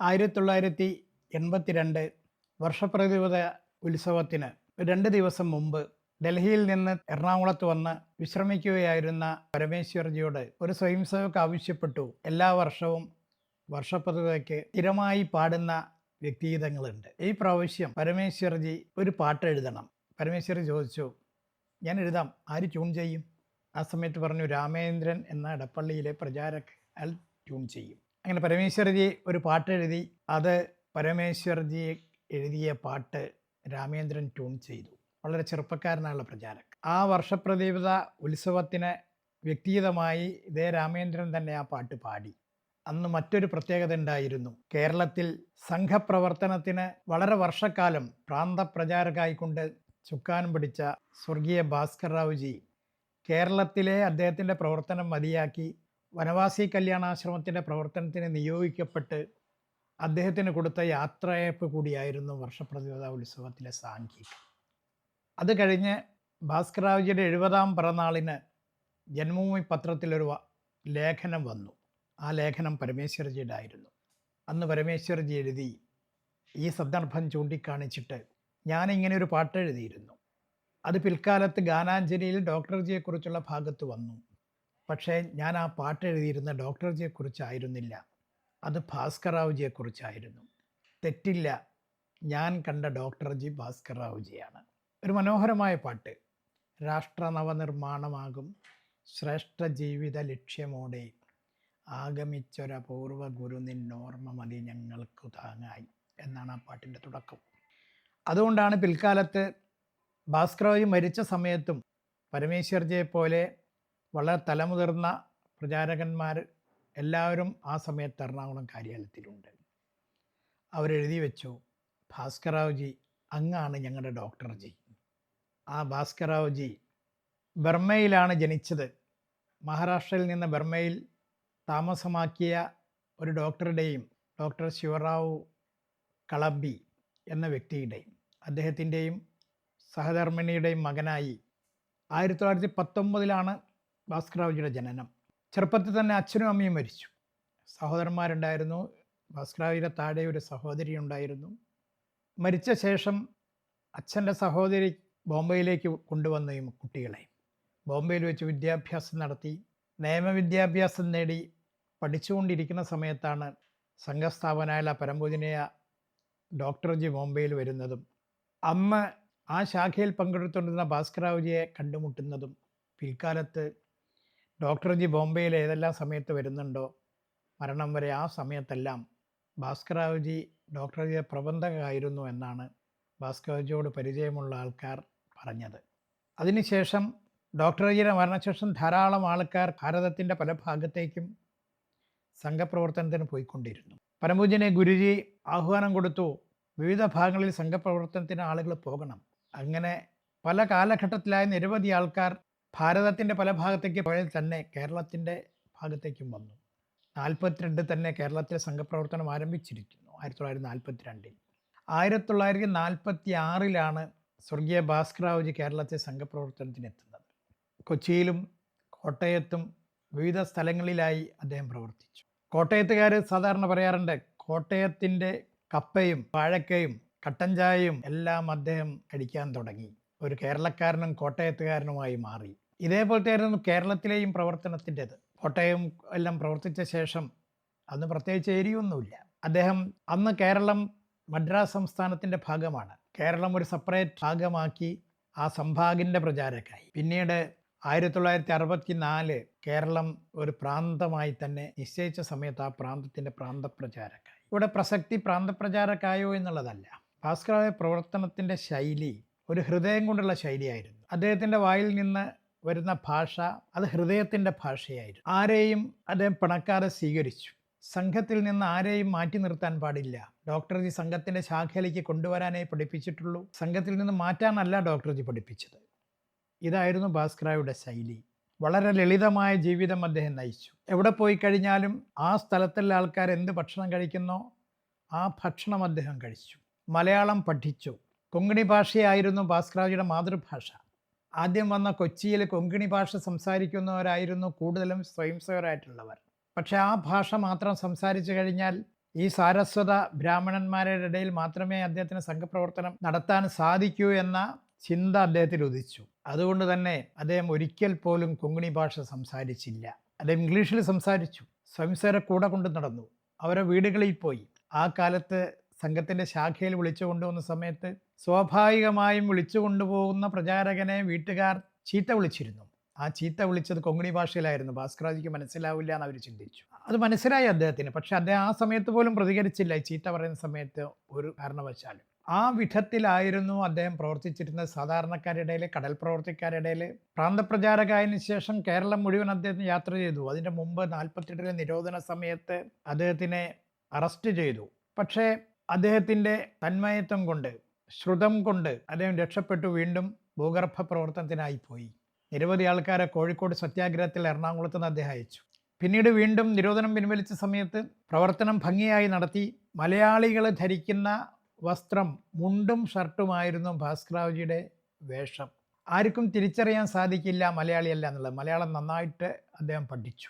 ആയിരത്തി തൊള്ളായിരത്തി എൺപത്തിരണ്ട് വർഷപ്രതിപത ഉത്സവത്തിന് രണ്ട് ദിവസം മുമ്പ് ഡൽഹിയിൽ നിന്ന് എറണാകുളത്ത് വന്ന് വിശ്രമിക്കുകയായിരുന്ന പരമേശ്വർജിയോട് ഒരു സ്വയംസേവക് ആവശ്യപ്പെട്ടു. എല്ലാ വർഷവും വർഷപ്രതിപതയ്ക്ക് സ്ഥിരമായി പാടുന്ന വ്യക്തിഗീതങ്ങളുണ്ട്. ഈ പ്രാവശ്യം പരമേശ്വർജി ഒരു പാട്ട് എഴുതണം. പരമേശ്വരി ചോദിച്ചു ഞാൻ എഴുതാം. ആര് ട്യൂൺ ചെയ്യും? ആ സമയത്ത് പറഞ്ഞു രാമേന്ദ്രൻ എന്ന ഇടപ്പള്ളിയിലെ പ്രചാരക് അയാൾ ട്യൂൺ ചെയ്യും. അങ്ങനെ പരമേശ്വർജി ഒരു പാട്ട് എഴുതി അത് പരമേശ്വർജി എഴുതിയ പാട്ട് രാമേന്ദ്രൻ ട്യൂൺ ചെയ്തു. വളരെ ചെറുപ്പക്കാരനായുള്ള പ്രചാരക് ആ വർഷപ്രദീപത ഉത്സവത്തിന് വ്യക്തിഗതമായി ഇതേ രാമേന്ദ്രൻ തന്നെ ആ പാട്ട് പാടി. അന്ന് മറ്റൊരു പ്രത്യേകത ഉണ്ടായിരുന്നു. കേരളത്തിൽ സംഘപ്രവർത്തനത്തിന് വളരെ വർഷക്കാലം പ്രാന്തപ്രചാരകായിക്കൊണ്ട് ചുക്കാൻ പിടിച്ച സ്വർഗീയ ഭാസ്കർ റാവുജി കേരളത്തിലെ അദ്ദേഹത്തിന്റെ പ്രവർത്തനം മതിയാക്കി വനവാസി കല്യാണാശ്രമത്തിന്റെ പ്രവർത്തനത്തിന് നിയോഗിക്കപ്പെട്ട് അദ്ദേഹത്തിന് കൊടുത്ത യാത്രയപ്പ് കൂടിയായിരുന്നു വർഷപ്രതിപത ഉത്സവത്തിലെ സാങ്കേതികം. അത് കഴിഞ്ഞ് ഭാസ്കർ റാവുജിയുടെ എഴുപതാം പിറന്നാളിന് ജന്മഭൂമി പത്രത്തിലൊരു ലേഖനം വന്നു. ആ ലേഖനം പരമേശ്വരജിയുടെ ആയിരുന്നു അന്ന് പരമേശ്വരജി എഴുതി ഈ സന്ദർഭം ചൂണ്ടിക്കാണിച്ചിട്ട് ഞാനിങ്ങനെ ഒരു പാട്ട് എഴുതിയിരുന്നു. അത് പിൽക്കാലത്ത് ഗാനാഞ്ജലിയിൽ ഡോക്ടർജിയെക്കുറിച്ചുള്ള ഭാഗത്ത് വന്നു. പക്ഷേ ഞാൻ ആ പാട്ട് എഴുതിയിരുന്ന ഡോക്ടർജിയെക്കുറിച്ചായിരുന്നില്ല. അത് ഭാസ്കറാവുജിയെക്കുറിച്ചായിരുന്നു തെറ്റില്ല. ഞാൻ കണ്ട ഡോക്ടർജി ഭാസ്കറാവുജിയാണ് ഒരു മനോഹരമായ പാട്ട്. രാഷ്ട്ര നവനിർമ്മാണമാകും ശ്രേഷ്ഠ ജീവിത ലക്ഷ്യമോടെ ആഗമിച്ചൊരപൂർവ ഗുരു നിന്നോർമ്മ മതി ഞങ്ങൾക്കു താങ്ങായി എന്നാണ് ആ പാട്ടിന്റെ തുടക്കം. അതുകൊണ്ടാണ് പിൽക്കാലത്ത് ഭാസ്കറാവുജി മരിച്ച സമയത്തും പരമേശ്വർജിയെ പോലെ വളരെ തലമുതിർന്ന പ്രചാരകന്മാർ എല്ലാവരും ആ സമയത്ത് എറണാകുളം കാര്യാലയത്തിലുണ്ട്. അവരെഴുതി വെച്ചു ഭാസ്കറാവുജി അങ്ങാണ് ഞങ്ങളുടെ ഡോക്ടർ ജി ആ ഭാസ്കറാവുജി ബർമ്മയിലാണ് ജനിച്ചത്. മഹാരാഷ്ട്രയിൽ നിന്ന് ബർമയിൽ താമസമാക്കിയ ഒരു ഡോക്ടറുടെയും ഡോക്ടർ ശിവറാവു കളബി എന്ന വ്യക്തിയുടെയും അദ്ദേഹത്തിന്റെയും സഹധർമ്മിണിയുടെയും മകനായി ആയിരത്തി തൊള്ളായിരത്തി പത്തൊമ്പതിലാണ് ഭാസ്കറാവുജിയുടെ ജനനം. ചെറുപ്പത്തിൽ തന്നെ അച്ഛനും അമ്മയും മരിച്ചു. സഹോദരന്മാരുണ്ടായിരുന്നു. ഭാസ്കറാവുജിയുടെ താഴെ ഒരു സഹോദരി ഉണ്ടായിരുന്നു. മരിച്ച ശേഷം അച്ഛന്റെ സഹോദരി ബോംബെയിലേക്ക് കൊണ്ടുവന്നു കുട്ടികളെ. ബോംബെയിൽ വെച്ച് വിദ്യാഭ്യാസം നടത്തി. നിയമവിദ്യാഭ്യാസം നേടി. പഠിച്ചുകൊണ്ടിരിക്കുന്ന സമയത്താണ് സംഘസ്ഥാപനായ പരമ്പൂജനീയ ഡോക്ടർജി ബോംബെയിൽ വരുന്നതും അമ്മ ആ ശാഖയിൽ പങ്കെടുത്തുകൊണ്ടിരുന്ന ഭാസ്കറാവുജിയെ കണ്ടുമുട്ടുന്നതും പിൽക്കാലത്ത് ഡോക്ടർജി ബോംബെയിൽ ഏതെല്ലാം സമയത്ത് വരുന്നുണ്ടോ മരണം വരെ ആ സമയത്തെല്ലാം ഭാസ്കറാവുജി ഡോക്ടർജിയുടെ പ്രബന്ധകമായിരുന്നു എന്നാണ് ഭാസ്കർജിയോട് പരിചയമുള്ള ആൾക്കാർ പറഞ്ഞത്. അതിനുശേഷം ഡോക്ടർജിയുടെ മരണശേഷം ധാരാളം ആൾക്കാർ ഭാരതത്തിന്റെ പല ഭാഗത്തേക്കും സംഘപ്രവർത്തനത്തിന് പോയിക്കൊണ്ടിരുന്നു. പരമപൂജനെ ഗുരുജി ആഹ്വാനം കൊടുത്തു വിവിധ ഭാഗങ്ങളിൽ സംഘപ്രവർത്തനത്തിന് ആളുകൾ പോകണം. അങ്ങനെ പല കാലഘട്ടത്തിലായ നിരവധി ആൾക്കാർ ഭാരതത്തിന്റെ പല ഭാഗത്തേക്ക് പോയാൽ തന്നെ കേരളത്തിന്റെ ഭാഗത്തേക്കും വന്നു. നാൽപ്പത്തിരണ്ട് തന്നെ കേരളത്തിൽ സംഘപ്രവർത്തനം ആരംഭിച്ചിരിക്കുന്നു ആയിരത്തി തൊള്ളായിരത്തി നാൽപ്പത്തി രണ്ടിൽ ആയിരത്തി തൊള്ളായിരത്തി നാൽപ്പത്തി ആറിലാണ് സ്വർഗീയ ഭാസ്കറാവുജി കേരളത്തെ സംഘപ്രവർത്തനത്തിന് എത്തുന്നത് കൊച്ചിയിലും കോട്ടയത്തും വിവിധ സ്ഥലങ്ങളിലായി അദ്ദേഹം പ്രവർത്തിച്ചു. കോട്ടയത്തുകാർ സാധാരണ പറയാറുണ്ട് കോട്ടയത്തിന്റെ കപ്പയും വാഴക്കയും കട്ടൻ ചായയും എല്ലാം അദ്ദേഹം കഴിക്കാൻ തുടങ്ങി. ഒരു കേരളക്കാരനും കോട്ടയത്തുകാരനുമായി മാറി. ഇതേപോലത്തെ ആയിരുന്നു കേരളത്തിലെയും പ്രവർത്തനത്തിന്റെത്. കോട്ടയം എല്ലാം പ്രവർത്തിച്ച ശേഷം അന്ന് പ്രത്യേകിച്ച് ഏരിയൊന്നുമില്ല അദ്ദേഹം അന്ന് കേരളം മദ്രാസ് സംസ്ഥാനത്തിന്റെ ഭാഗമാണ്. കേരളം ഒരു സെപ്പറേറ്റ് ഭാഗമാക്കി ആ സംഭാഗിന്റെ പ്രചാരക്കായി പിന്നീട് ആയിരത്തി തൊള്ളായിരത്തി അറുപത്തി നാല് കേരളം ഒരു പ്രാന്തമായി തന്നെ നിശ്ചയിച്ച സമയത്ത് ആ പ്രാന്തത്തിന്റെ പ്രാന്തപ്രചാരക്കായി. ഇവിടെ പ്രസക്തി പ്രാന്തപ്രചാരക്കായോ എന്നുള്ളതല്ല. ഭാസ്കരായ പ്രവർത്തനത്തിന്റെ ശൈലി ഒരു ഹൃദയം കൊണ്ടുള്ള ശൈലിയായിരുന്നു. അദ്ദേഹത്തിന്റെ വായിൽ നിന്ന് വരുന്ന ഭാഷ അത് ഹൃദയത്തിന്റെ ഭാഷയായിരുന്നു. ആരെയും അദ്ദേഹം പണക്കാരെ സ്വീകരിച്ചു. സംഘത്തിൽ നിന്ന് ആരെയും മാറ്റി നിർത്താൻ പാടില്ല. ഡോക്ടർജി സംഘത്തിന്റെ ശാഖയിലേക്ക് കൊണ്ടുവരാനേ പഠിപ്പിച്ചിട്ടുള്ളൂ. സംഘത്തിൽ നിന്ന് മാറ്റാനല്ല ഡോക്ടർജി പഠിപ്പിച്ചത്. ഇതായിരുന്നു ഭാസ്കറായുടെ ശൈലി. വളരെ ലളിതമായ ജീവിതം അദ്ദേഹം നയിച്ചു. എവിടെ പോയി കഴിഞ്ഞാലും ആ സ്ഥലത്തുള്ള ആൾക്കാർ എന്ത് ഭക്ഷണം കഴിക്കുന്നോ ആ ഭക്ഷണം അദ്ദേഹം കഴിച്ചു. മലയാളം പഠിച്ചു. കൊങ്ങിണി ഭാഷയായിരുന്നു ഭാസ്കരാജിയുടെ മാതൃഭാഷ. ആദ്യം വന്ന കൊച്ചിയിൽ കൊങ്കിണി ഭാഷ സംസാരിക്കുന്നവരായിരുന്നു കൂടുതലും സ്വയംസേവരായിട്ടുള്ളവർ. പക്ഷെ ആ ഭാഷ മാത്രം സംസാരിച്ചു കഴിഞ്ഞാൽ ഈ സാരസ്വത ബ്രാഹ്മണന്മാരുടെ ഇടയിൽ മാത്രമേ അദ്ദേഹത്തിന് സംഘപ്രവർത്തനം നടത്താൻ സാധിക്കൂ എന്ന ചിന്ത അദ്ദേഹത്തിൽ ഉദിച്ചു. അതുകൊണ്ട് തന്നെ അദ്ദേഹം ഒരിക്കൽ പോലും കൊങ്ങിണി ഭാഷ സംസാരിച്ചില്ല. അദ്ദേഹം ഇംഗ്ലീഷിൽ സംസാരിച്ചു. സ്വയംസേരെ കൂടെ കൊണ്ട് നടന്നു. അവരെ വീടുകളിൽ പോയി. ആ കാലത്ത് സംഘത്തിന്റെ ശാഖയിൽ വിളിച്ചു കൊണ്ടുപോകുന്ന സമയത്ത് സ്വാഭാവികമായും വിളിച്ചു കൊണ്ടുപോകുന്ന പ്രചാരകനെ വീട്ടുകാർ ചീത്ത വിളിച്ചിരുന്നു. ആ ചീത്ത വിളിച്ചത് കൊങ്ങിണി ഭാഷയിലായിരുന്നു. ഭാസ്കരാജിക്ക് മനസ്സിലാവില്ല എന്ന് അവർ ചിന്തിച്ചു. അത് മനസ്സിലായി അദ്ദേഹത്തിന്. പക്ഷെ അദ്ദേഹം ആ സമയത്ത് പോലും പ്രതികരിച്ചില്ല. ഈ ചീത്ത പറയുന്ന സമയത്ത് ഒരു കാരണവശാലും. ആ വിധത്തിലായിരുന്നു അദ്ദേഹം പ്രവർത്തിച്ചിരുന്നത്. സാധാരണക്കാരുടെ കടൽ പ്രവർത്തിക്കാരുടെ പ്രാന്തപ്രചാരകായതിനു ശേഷം കേരളം മുഴുവൻ അദ്ദേഹം യാത്ര ചെയ്തു. അതിന്റെ മുമ്പ് നാൽപ്പത്തെട്ടിലെ നിരോധന സമയത്ത് അദ്ദേഹത്തിനെ അറസ്റ്റ് ചെയ്തു. പക്ഷേ അദ്ദേഹത്തിന്റെ തന്മയത്വം കൊണ്ട് ശ്രുതം കൊണ്ട് അദ്ദേഹം രക്ഷപ്പെട്ടു. വീണ്ടും ഭൂഗർഭ പ്രവർത്തനത്തിനായി പോയി. നിരവധി ആൾക്കാരെ കോഴിക്കോട് സത്യാഗ്രഹത്തിൽ എറണാകുളത്ത് നിന്ന് അദ്ദേഹം അയച്ചു. പിന്നീട് വീണ്ടും നിരോധനം പിൻവലിച്ച സമയത്ത് പ്രവർത്തനം ഭംഗിയായി നടത്തി. മലയാളികൾ ധരിക്കുന്ന വസ്ത്രം മുണ്ടും ഷർട്ടുമായിരുന്നു ഭാസ്കരാവജിയുടെ വേഷം. ആർക്കും തിരിച്ചറിയാൻ സാധിക്കില്ല മലയാളിയല്ല എന്നുള്ളത്. മലയാളം നന്നായിട്ട് അദ്ദേഹം പഠിച്ചു.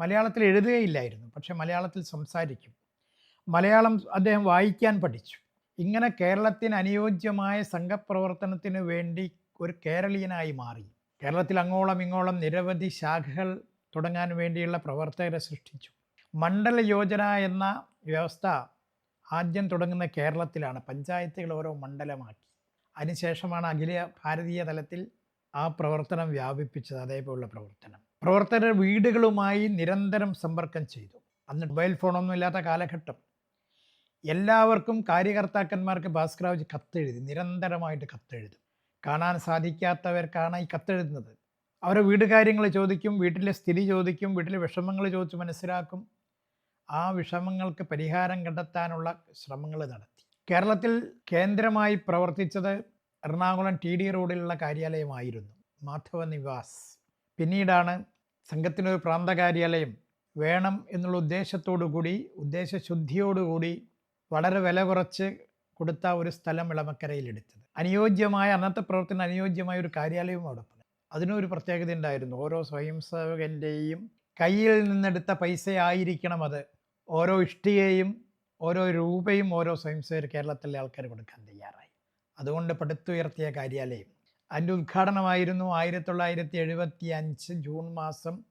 മലയാളത്തിൽ എഴുതുകയില്ലായിരുന്നു പക്ഷെ മലയാളത്തിൽ സംസാരിക്കും. മലയാളം അദ്ദേഹം വായിക്കാൻ പഠിച്ചു. ഇങ്ങനെ കേരളത്തിന് അനുയോജ്യമായ സംഘപ്രവർത്തനത്തിന് വേണ്ടി ഒരു കേരളീയനായി മാറി. കേരളത്തിൽ അങ്ങോളം ഇങ്ങോളം നിരവധി ശാഖകൾ തുടങ്ങാൻ വേണ്ടിയുള്ള പ്രവർത്തകരെ സൃഷ്ടിച്ചു. മണ്ഡല യോജന എന്ന വ്യവസ്ഥ ആദ്യം തുടങ്ങുന്ന കേരളത്തിലാണ് പഞ്ചായത്തുകൾ ഓരോ മണ്ഡലമാക്കി. അതിനുശേഷമാണ് അഖില ഭാരതീയ തലത്തിൽ ആ പ്രവർത്തനം വ്യാപിപ്പിച്ചത് അതേപോലുള്ള പ്രവർത്തനം. പ്രവർത്തകർ വീടുകളുമായി നിരന്തരം സമ്പർക്കം ചെയ്തു. അന്ന് മൊബൈൽ ഫോണൊന്നും ഇല്ലാത്ത കാലഘട്ടം. എല്ലാവർക്കും കാര്യകർത്താക്കന്മാർക്ക് ഭാസ്കരാജ് കത്തെഴുതി നിരന്തരമായിട്ട് കത്തെഴുതും. കാണാൻ സാധിക്കാത്തവർക്കാണ് ഈ കത്തെഴുതുന്നത്. അവരെ വീട് കാര്യങ്ങൾ ചോദിക്കും വീട്ടിലെ സ്ഥിതി ചോദിക്കും വീട്ടിലെ വിഷമങ്ങൾ ചോദിച്ച് മനസ്സിലാക്കും. ആ വിഷമങ്ങൾക്ക് പരിഹാരം കണ്ടെത്താനുള്ള ശ്രമങ്ങൾ നടത്തി. കേരളത്തിൽ കേന്ദ്രമായി പ്രവർത്തിച്ചത് എറണാകുളം ടി ഡി റോഡിലുള്ള കാര്യാലയമായിരുന്നു മാധവ നിവാസ്. പിന്നീടാണ് സംഘത്തിനൊരു പ്രാന്ത കാര്യാലയം വേണം എന്നുള്ള ഉദ്ദേശത്തോടു കൂടി ഉദ്ദേശശുദ്ധിയോടുകൂടി വളരെ വില കുറച്ച് കൊടുത്ത ഒരു സ്ഥലം ഇളമക്കരയിലെടുത്തത് അനുയോജ്യമായ അന്നത്തെ പ്രവർത്തനം അനുയോജ്യമായ ഒരു കാര്യാലയവും അവിടെ. അതിനൊരു പ്രത്യേകത ഉണ്ടായിരുന്നു ഓരോ സ്വയം സേവകന്റെയും കയ്യിൽ നിന്നെടുത്ത പൈസയായിരിക്കണം അത്. ഓരോ ഇഷ്ടികയും ഓരോ രൂപയും ഓരോ സ്വയംസേവർ കേരളത്തിലെ ആൾക്കാർ കൊടുക്കാൻ തയ്യാറായി. അതുകൊണ്ട് പടുത്തുയർത്തിയ കാര്യാലയം. അതിന്റെ ഉദ്ഘാടനമായിരുന്നു ആയിരത്തി തൊള്ളായിരത്തി എഴുപത്തി അഞ്ച് ജൂൺ മാസം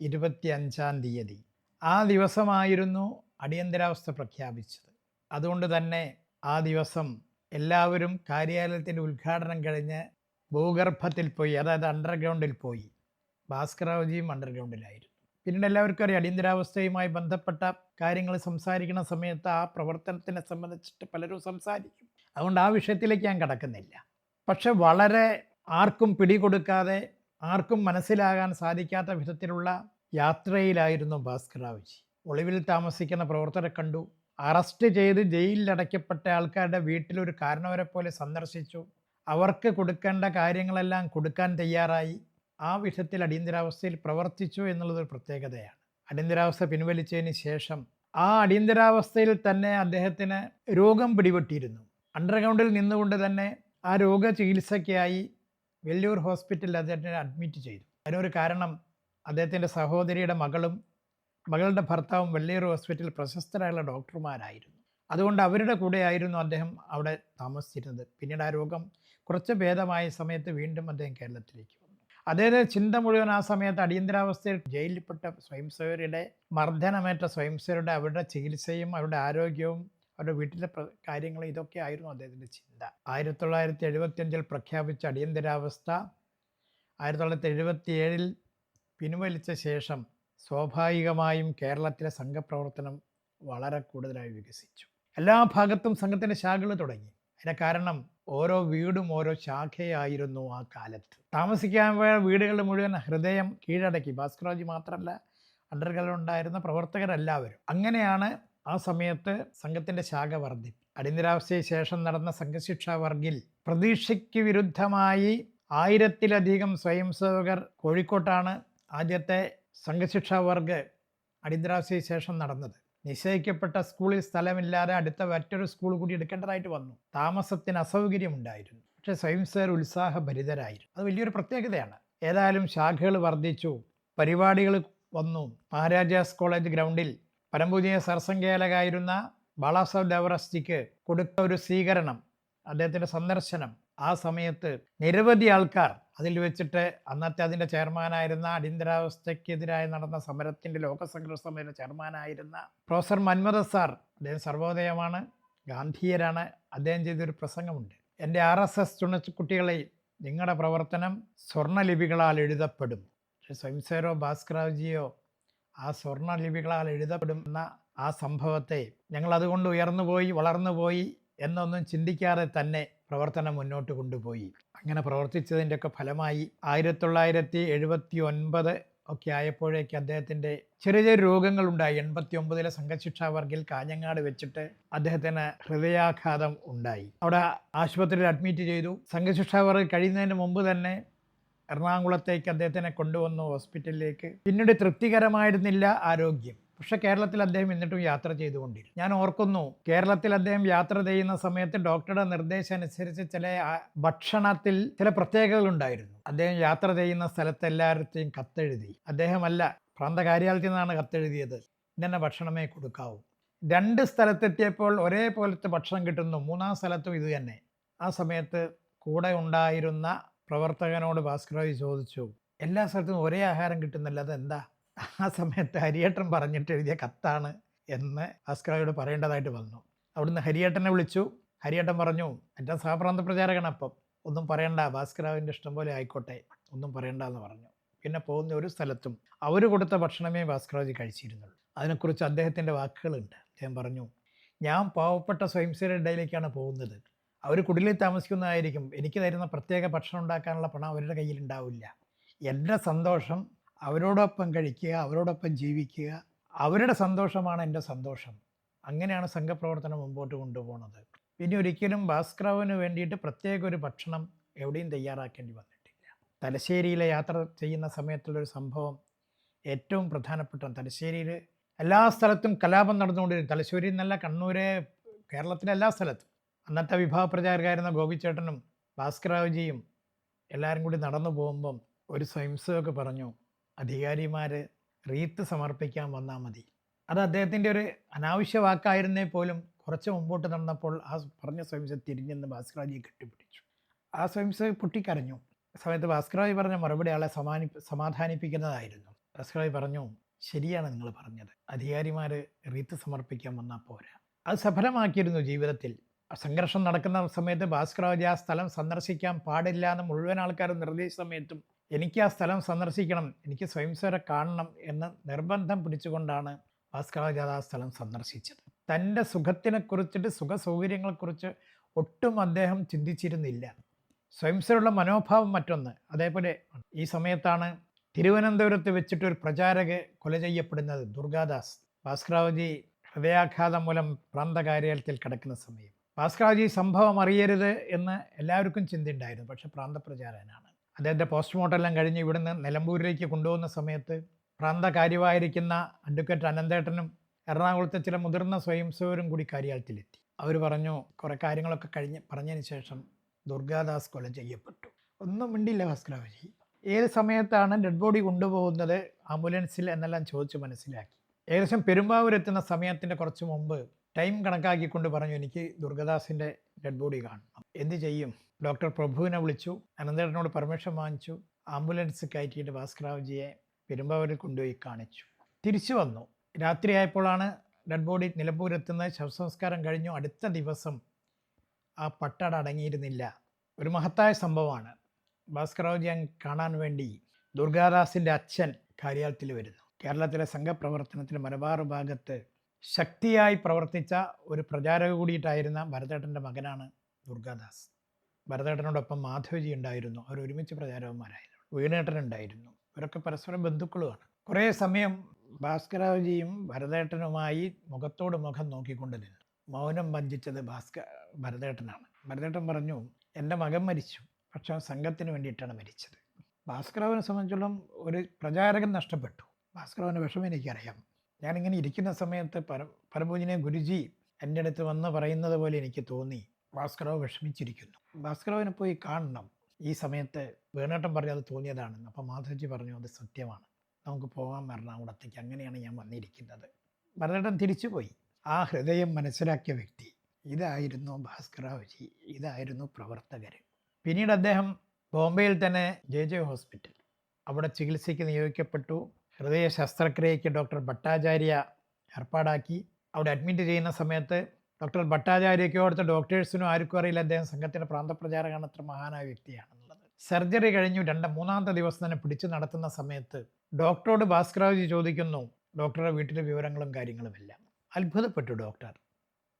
ഇരുപത്തി അഞ്ചാം തീയതി. ആ ദിവസമായിരുന്നു അടിയന്തരാവസ്ഥ പ്രഖ്യാപിച്ചത്. അതുകൊണ്ട് തന്നെ ആ ദിവസം എല്ലാവരും കാര്യാലയത്തിന്റെ ഉദ്ഘാടനം കഴിഞ്ഞ് ഭൂഗർഭത്തിൽ പോയി അതായത് അണ്ടർഗ്രൗണ്ടിൽ പോയി. ഭാസ്കറാവജിയും അണ്ടർഗ്രൗണ്ടിലായിരുന്നു. പിന്നീട് എല്ലാവർക്കും അറിയാം അടിയന്തരാവസ്ഥയുമായി ബന്ധപ്പെട്ട കാര്യങ്ങൾ സംസാരിക്കുന്ന സമയത്ത് ആ പ്രവർത്തനത്തിനെ സംബന്ധിച്ചിട്ട് പലരും സംസാരിക്കും. അതുകൊണ്ട് ആ വിഷയത്തിലേക്ക് ഞാൻ കടക്കുന്നില്ല. പക്ഷെ വളരെ ആർക്കും പിടികൊടുക്കാതെ ആർക്കും മനസ്സിലാകാൻ സാധിക്കാത്ത വിധത്തിലുള്ള യാത്രയിലായിരുന്നു ഭാസ്കറാവജി ഒളിവിൽ താമസിക്കുന്ന പ്രവർത്തകരെ കണ്ടു. അറസ്റ്റ് ചെയ്ത് ജയിലിൽ അടയ്ക്കപ്പെട്ട ആൾക്കാരുടെ വീട്ടിലൊരു കാരണവരെ പോലെ സന്ദർശിച്ചു. അവർക്ക് കൊടുക്കേണ്ട കാര്യങ്ങളെല്ലാം കൊടുക്കാൻ തയ്യാറായി. ആ വിധത്തിൽ അടിയന്തരാവസ്ഥയിൽ പ്രവർത്തിച്ചു എന്നുള്ളതൊരു പ്രത്യേകതയാണ്. അടിയന്തരാവസ്ഥ പിൻവലിച്ചതിന് ശേഷം ആ അടിയന്തരാവസ്ഥയിൽ തന്നെ അദ്ദേഹത്തിന് രോഗം പിടിപെട്ടിരുന്നു. അണ്ടർഗ്രൗണ്ടിൽ നിന്നുകൊണ്ട് തന്നെ ആ രോഗ ചികിത്സയ്ക്കായി വെല്ലൂർ ഹോസ്പിറ്റലിൽ അദ്ദേഹത്തിനെ അഡ്മിറ്റ് ചെയ്തു. അതിനൊരു കാരണം അദ്ദേഹത്തിന്റെ സഹോദരിയുടെ മകളും മകളുടെ ഭർത്താവും വെള്ളിയൂർ ഹോസ്പിറ്റലിൽ പ്രശസ്തരായുള്ള ഡോക്ടർമാരായിരുന്നു. അതുകൊണ്ട് അവരുടെ കൂടെയായിരുന്നു അദ്ദേഹം അവിടെ താമസിച്ചിരുന്നത്. പിന്നീട് ആ രോഗം കുറച്ച് ഭേദമായ സമയത്ത് വീണ്ടും അദ്ദേഹം കേരളത്തിലേക്ക് അദ്ദേഹത്തെ ചിന്ത മുഴുവൻ ആ സമയത്ത് അടിയന്തരാവസ്ഥയിൽ ജയിലിൽപ്പെട്ട സ്വയംസേവരുടെ മർദ്ദനമേറ്റ സ്വയംസേവരുടെ അവരുടെ ചികിത്സയും അവരുടെ ആരോഗ്യവും അവരുടെ വീട്ടിലെ കാര്യങ്ങളും ഇതൊക്കെ ആയിരുന്നു അദ്ദേഹത്തിന്റെ ചിന്ത. ആയിരത്തി തൊള്ളായിരത്തി എഴുപത്തിയഞ്ചിൽ പ്രഖ്യാപിച്ച അടിയന്തരാവസ്ഥ ആയിരത്തി തൊള്ളായിരത്തി എഴുപത്തി ഏഴിൽ പിൻവലിച്ച ശേഷം സ്വാഭാവികമായും കേരളത്തിലെ സംഘപ്രവർത്തനം വളരെ കൂടുതലായി വികസിച്ചു. എല്ലാ ഭാഗത്തും സംഘത്തിന്റെ ശാഖകൾ തുടങ്ങി. അതിന് കാരണം ഓരോ വീടും ഓരോ ശാഖയായിരുന്നു ആ കാലത്ത്. താമസിക്കാൻ പോയ വീടുകളുടെ മുഴുവൻ ഹൃദയം കീഴടക്കി. ഭാസ്കർജി മാത്രമല്ല അണ്ടർഗ്രൗണ്ടുണ്ടായിരുന്ന പ്രവർത്തകരെല്ലാവരും. അങ്ങനെയാണ് ആ സമയത്ത് സംഘത്തിന്റെ ശാഖ വർദ്ധിച്ചു അടിയന്തരാവസ്ഥയ്ക്ക് ശേഷം നടന്ന സംഘശിക്ഷാ വർഗിൽ പ്രതീക്ഷയ്ക്ക് വിരുദ്ധമായി ആയിരത്തിലധികം സ്വയം സേവകർ കോഴിക്കോട്ടാണ് ആദ്യത്തെ സംഘശിക്ഷാ വർഗ് അടിയന്തരാവസ്ഥയ്ക്ക് ശേഷം നടന്നത്. നിശ്ചയിക്കപ്പെട്ട സ്കൂളിൽ സ്ഥലമില്ലാതെ അടുത്ത മറ്റൊരു സ്കൂൾ കൂടി എടുക്കേണ്ടതായിട്ട് വന്നു. താമസത്തിന് അസൗകര്യമുണ്ടായിരുന്നു. പക്ഷേ സ്വയം സേർ ഉത്സാഹഭരിതരായിരുന്നു. അത് വലിയൊരു പ്രത്യേകതയാണ്. ഏതായാലും ശാഖകൾ വർദ്ധിച്ചു. പരിപാടികൾ വന്നു. മഹാരാജാസ് കോളേജ് ഗ്രൗണ്ടിൽ പരമ്പൂജയ സർസംഖ്യാലകായിരുന്ന ബാലാസാബ് ദേവറസ്റ്റിക്ക് കൊടുത്ത ഒരു സ്വീകരണം അദ്ദേഹത്തിന്റെ സന്ദർശനം. ആ സമയത്ത് നിരവധി ആൾക്കാർ അതിൽ വെച്ചിട്ട് അന്നത്തെ അതിന്റെ ചെയർമാനായിരുന്ന അടിയന്തരാവസ്ഥയ്ക്കെതിരായി നടന്ന സമരത്തിന്റെ ലോകസംഘർഷ സമര ചെയർമാനായിരുന്ന പ്രൊഫസർ മന്മഥ സാർ അദ്ദേഹം സർവോദയമാണ് ഗാന്ധിയരാണ്. അദ്ദേഹം ചെയ്തൊരു പ്രസംഗമുണ്ട്. എന്റെ ആർ എസ് എസ് തുണച്ചുകുട്ടികളെ നിങ്ങളുടെ പ്രവർത്തനം സ്വർണലിപികളാൽ എഴുതപ്പെടും. സ്വയംസേരോ ഭാസ്കറാജിയോ ആ സ്വർണലിപികളാൽ എഴുതപ്പെടും എന്ന ആ സംഭവത്തെ ഞങ്ങൾ അതുകൊണ്ട് ഉയർന്നുപോയി വളർന്നുപോയി എന്നൊന്നും ചിന്തിക്കാതെ തന്നെ പ്രവർത്തനം മുന്നോട്ട് കൊണ്ടുപോയി. അങ്ങനെ പ്രവർത്തിച്ചതിന്റെയൊക്കെ ഫലമായി ആയിരത്തി തൊള്ളായിരത്തി എഴുപത്തി ഒൻപത് ഒക്കെ ആയപ്പോഴേക്ക് അദ്ദേഹത്തിന്റെ ചെറിയ ചെറിയ രോഗങ്ങളുണ്ടായി. എൺപത്തി ഒമ്പതിലെ സംഘശിക്ഷാ വർഗിൽ കാഞ്ഞങ്ങാട് വെച്ചിട്ട് അദ്ദേഹത്തിന് ഹൃദയാഘാതം ഉണ്ടായി. അവിടെ ആശുപത്രിയിൽ അഡ്മിറ്റ് ചെയ്തു. സംഘശിക്ഷാ വർഗ് കഴിയുന്നതിന് മുമ്പ് തന്നെ എറണാകുളത്തേക്ക് അദ്ദേഹത്തിനെ കൊണ്ടുവന്നു ഹോസ്പിറ്റലിലേക്ക്. പിന്നീട് തൃപ്തികരമായിരുന്നില്ല ആരോഗ്യം. പക്ഷെ കേരളത്തിൽ അദ്ദേഹം എന്നിട്ടും യാത്ര ചെയ്തുകൊണ്ടിരുന്നു ഞാൻ ഓർക്കുന്നു കേരളത്തിൽ അദ്ദേഹം യാത്ര ചെയ്യുന്ന സമയത്ത് ഡോക്ടറുടെ നിർദ്ദേശം അനുസരിച്ച് ചില ഭക്ഷണത്തിൽ ചില പ്രത്യേകതകൾ ഉണ്ടായിരുന്നു അദ്ദേഹം യാത്ര ചെയ്യുന്ന സ്ഥലത്ത് എല്ലാവരുടെയും കത്തെഴുതി. അദ്ദേഹമല്ല പ്രാന്ത കാര്യാലയത്തിൽ നിന്നാണ് കത്തെഴുതിയത്. ഇന്നെ ഭക്ഷണമേ കൊടുക്കാവൂ. രണ്ട് സ്ഥലത്തെത്തിയപ്പോൾ ഒരേപോലത്തെ ഭക്ഷണം കിട്ടുന്നു. മൂന്നാം സ്ഥലത്തും ഇത് തന്നെ. ആ സമയത്ത് കൂടെ ഉണ്ടായിരുന്ന പ്രവർത്തകനോട് ഭാസ്കരജി ചോദിച്ചു എല്ലാ സ്ഥലത്തും ഒരേ ആഹാരം കിട്ടുന്നില്ല. അതെന്താ? ആ സമയത്ത് ഹരിയേട്ടൻ പറഞ്ഞിട്ട് എഴുതിയ കത്താണ് എന്ന് ഭാസ്കറായോട് പറയേണ്ടതായിട്ട് വന്നു. അവിടുന്ന് ഹരിയേട്ടനെ വിളിച്ചു. ഹരിയേട്ടൻ പറഞ്ഞു എന്റെ സഹപ്രാന്ത പ്രചാരകൻ അപ്പം. ഒന്നും പറയണ്ട ഭാസ്കരാവിന്റെ ഇഷ്ടം പോലെ ആയിക്കോട്ടെ. ഒന്നും പറയണ്ട എന്ന് പറഞ്ഞു. പിന്നെ പോകുന്ന ഒരു സ്ഥലത്തും അവർ കൊടുത്ത ഭക്ഷണമേ ഭാസ്കരാജി കഴിച്ചിരുന്നുള്ളൂ. അതിനെക്കുറിച്ച് അദ്ദേഹത്തിന്റെ വാക്കുകളുണ്ട്. അദ്ദേഹം പറഞ്ഞു ഞാൻ പാവപ്പെട്ട സ്വയംസേവരുടെ ഇടയിലേക്കാണ് പോകുന്നത്. അവർ കുടിലിൽ താമസിക്കുന്നതായിരിക്കും. എനിക്ക് തരുന്ന പ്രത്യേക ഭക്ഷണം ഉണ്ടാക്കാനുള്ള പണം അവരുടെ കയ്യിൽ ഉണ്ടാവില്ല. എന്റെ സന്തോഷം അവരോടൊപ്പം കഴിക്കുക അവരോടൊപ്പം ജീവിക്കുക അവരുടെ സന്തോഷമാണ് എന്റെ സന്തോഷം. അങ്ങനെയാണ് സംഘപ്രവർത്തനം മുമ്പോട്ട് കൊണ്ടുപോകുന്നത്. പിന്നെ ഒരിക്കലും ഭാസ്കറാവിന് വേണ്ടിയിട്ട് പ്രത്യേക ഒരു ഭക്ഷണം എവിടെയും തയ്യാറാക്കേണ്ടി വന്നിട്ടില്ല. തലശ്ശേരിയിലെ യാത്ര ചെയ്യുന്ന സമയത്തുള്ളൊരു സംഭവം ഏറ്റവും പ്രധാനപ്പെട്ട തലശ്ശേരിയിൽ എല്ലാ സ്ഥലത്തും കലാപം നടന്നുകൊണ്ടിരുന്നു. തലശ്ശേരി എന്നല്ല കണ്ണൂര് കേരളത്തിലെ എല്ലാ സ്ഥലത്തും. അന്നത്തെ വിഭാഗ പ്രചാരകായിരുന്ന ഗോപിച്ചേട്ടനും ഭാസ്കറാവുജിയും എല്ലാവരും കൂടി നടന്നു പോകുമ്പം ഒരു സ്വയംസേവക് പറഞ്ഞു അധികാരിമാർ റീത്ത് സമർപ്പിക്കാൻ വന്നാൽ മതി. അത് അദ്ദേഹത്തിന്റെ ഒരു അനാവശ്യ വാക്കായിരുന്നേ പോലും കുറച്ച് മുമ്പോട്ട് നടന്നപ്പോൾ ആ പറഞ്ഞ സ്വയംസെ തിരിഞ്ഞെന്ന് ഭാസ്കരാജിയെ കെട്ടിപ്പിടിച്ചു. ആ സ്വയംസ പൊട്ടിക്കരഞ്ഞു. സമയത്ത് ഭാസ്കരാജി പറഞ്ഞ മറുപടി ആളെ സമാനി സമാധാനിപ്പിക്കുന്നതായിരുന്നു. ഭാസ്കരാജി പറഞ്ഞു ശരിയാണ് നിങ്ങൾ പറഞ്ഞത്. അധികാരിമാർ റീത്ത് സമർപ്പിക്കാൻ വന്നാൽ പോരാ. അത് സഫലമാക്കിയിരുന്നു ജീവിതത്തിൽ. സംഘർഷം നടക്കുന്ന സമയത്ത് ഭാസ്കറാജി ആ സ്ഥലം സന്ദർശിക്കാൻ പാടില്ല എന്ന് മുഴുവൻ ആൾക്കാരും നിർദ്ദേശ സമയത്തും എനിക്ക് ആ സ്ഥലം സന്ദർശിക്കണം എനിക്ക് സ്വയംസേവരെ കാണണം എന്ന് നിർബന്ധം പിടിച്ചുകൊണ്ടാണ് ഭാസ്കറാജി ആ സ്ഥലം സന്ദർശിച്ചത്. തന്റെ സുഖത്തിനെക്കുറിച്ചിട്ട് സുഖ സൗകര്യങ്ങളെക്കുറിച്ച് ഒട്ടും അദ്ദേഹം ചിന്തിച്ചിരുന്നില്ല. സ്വയംസേവരുടെ മനോഭാവം മറ്റൊന്ന് അതേപോലെ ഈ സമയത്താണ് തിരുവനന്തപുരത്ത് വെച്ചിട്ട് ഒരു പ്രചാരക കൊല ചെയ്യപ്പെടുന്നത് ദുർഗാദാസ്. ഭാസ്കരാവജി ഹൃദയാഘാതം മൂലം പ്രാന്ത കാര്യാലയത്തിൽ കിടക്കുന്ന സമയം. ഭാസ്കരാവജി സംഭവം അറിയരുത് എന്ന് എല്ലാവർക്കും ചിന്തയുണ്ടായിരുന്നു പക്ഷെ പ്രാന്തപ്രചാരകനാണ് അദ്ദേഹത്തെ പോസ്റ്റ്മോർട്ടം എല്ലാം കഴിഞ്ഞ് ഇവിടുന്ന് നിലമ്പൂരിലേക്ക് കൊണ്ടുപോകുന്ന സമയത്ത് പ്രാന്ത കാര്യമായിരിക്കുന്ന അഡ്വക്കേറ്റ് അനന്തേട്ടനും എറണാകുളത്തെ ചില മുതിർന്ന സ്വയംസേവരും കൂടി കാര്യാലയത്തിലെത്തി. അവർ പറഞ്ഞു കുറേ കാര്യങ്ങളൊക്കെ കഴിഞ്ഞ് പറഞ്ഞതിന് ശേഷം ദുർഗാദാസ് കൊല ചെയ്യപ്പെട്ടു. ഒന്നും മിണ്ടില്ല ഭാസ്കരാവജി ഏത് സമയത്താണ് ഡെഡ് ബോഡി കൊണ്ടുപോകുന്നത്? ആംബുലൻസിൽ എന്നെല്ലാം ചോദിച്ച് മനസ്സിലാക്കി. ഏകദേശം പെരുമ്പാവൂർ എത്തുന്ന സമയത്തിന്റെ കുറച്ച് മുമ്പ് ടൈം കണക്കാക്കിക്കൊണ്ട് പറഞ്ഞു എനിക്ക് ദുർഗദാസിന്റെ ഡെഡ് ബോഡി കാണണം. എന്ത് ചെയ്യും? ഡോക്ടർ പ്രഭുവിനെ വിളിച്ചു അനന്തേട്ടനോട് പെർമിഷൻ വാങ്ങിച്ചു ആംബുലൻസ് കയറ്റിയിട്ട് ഭാസ്കരാവ്ജിയെ പെരുമ്പാവൂരിൽ കൊണ്ടുപോയി കാണിച്ചു. തിരിച്ചു വന്നു. രാത്രിയായപ്പോഴാണ് ഡെഡ് ബോഡി നിലമ്പൂരെത്തുന്നത് ശവസംസ്കാരം കഴിഞ്ഞു. അടുത്ത ദിവസം ആ പട്ടട അടങ്ങിയിരുന്നില്ല. ഒരു മഹത്തായ സംഭവമാണ്. ഭാസ്കറാവ്ജിയെ കാണാൻ വേണ്ടി ദുർഗാദാസിന്റെ അച്ഛൻ കാര്യാലയത്തിൽ വരുന്നു. കേരളത്തിലെ സംഘപ്രവർത്തനത്തിൽ മലബാർ ഭാഗത്ത് ശക്തിയായി പ്രവർത്തിച്ച ഒരു പ്രചാരക കൂടിയിട്ടായിരുന്ന ഭരതേട്ടന്റെ മകനാണ് ദുർഗാദാസ്. ഭരതേട്ടനോടൊപ്പം മാധവജി ഉണ്ടായിരുന്നു. അവർ ഒരുമിച്ച് പ്രചാരകന്മാരായിരുന്നു. വീണേട്ടൻ ഉണ്ടായിരുന്നു ഇവരൊക്കെ പരസ്പരം ബന്ധുക്കളുമാണ്. കുറേ സമയം ഭാസ്കരാവജിയും ഭരതേട്ടനുമായി മുഖത്തോട് മുഖം നോക്കിക്കൊണ്ട് നിന്നു. മൗനം വഞ്ചിച്ചത് ഭാസ്ക ഭരതേട്ടനാണ്. ഭരതേട്ടൻ പറഞ്ഞു എന്റെ മകൻ മരിച്ചു. പക്ഷേ സംഘത്തിന് വേണ്ടിയിട്ടാണ് മരിച്ചത്. ഭാസ്കരാവിനെ സംബന്ധിച്ചോളം ഒരു പ്രചാരകൻ നഷ്ടപ്പെട്ടു. ഭാസ്കരാവിന്റെ വിഷമം എനിക്കറിയാം. ഞാനിങ്ങനെ ഇരിക്കുന്ന സമയത്ത് പര പരമപൂജനെ ഗുരുജി എന്റെ അടുത്ത് വന്ന് പറയുന്നത് പോലെ എനിക്ക് തോന്നി. ഭാസ്കരവ് വിഷമിച്ചിരിക്കുന്നു. ഭാസ്കരവിനെ പോയി കാണണം. ഈ സമയത്ത് വേണേട്ടൻ പറഞ്ഞു അത് തോന്നിയതാണെന്ന്. അപ്പം മാധവജി പറഞ്ഞു അത് സത്യമാണ്. നമുക്ക് പോകാം എറണാകുളത്തേക്ക്. അങ്ങനെയാണ് ഞാൻ വന്നിരിക്കുന്നത്. ഭരതേട്ടൻ തിരിച്ചുപോയി ആ ഹൃദയം മനസ്സിലാക്കിയ വ്യക്തി ഇതായിരുന്നു ഭാസ്കരാവജി. ഇതായിരുന്നു പ്രവർത്തകർ പിന്നീട് അദ്ദേഹം ബോംബെയിൽ തന്നെ ജെ ജെ ഹോസ്പിറ്റൽ. അവിടെ ചികിത്സയ്ക്ക് നിയോഗിക്കപ്പെട്ടു. ഹൃദയ ശസ്ത്രക്രിയയ്ക്ക് ഡോക്ടർ ഭട്ടാചാര്യ ഏർപ്പാടാക്കി. അവിടെ അഡ്മിറ്റ് ചെയ്യുന്ന സമയത്ത് ഡോക്ടർ ഭട്ടാചാര്യയ്ക്കോ അടുത്ത ഡോക്ടേഴ്സിനോ ആർക്കും അറിയില്ല. അദ്ദേഹം സംഘത്തിന്റെ പ്രാന്തപ്രചാരകാണ് അത്ര മഹാനായ വ്യക്തിയാണെന്നുള്ളത്. സർജറി കഴിഞ്ഞു. രണ്ട് മൂന്നാമത്തെ ദിവസം തന്നെ പിടിച്ചു നടത്തുന്ന സമയത്ത് ഡോക്ടറോട് ഭാസ്കരാജി ചോദിക്കുന്നു. ഡോക്ടറുടെ വീട്ടിലെ വിവരങ്ങളും കാര്യങ്ങളും എല്ലാം. അത്ഭുതപ്പെട്ടു ഡോക്ടർ.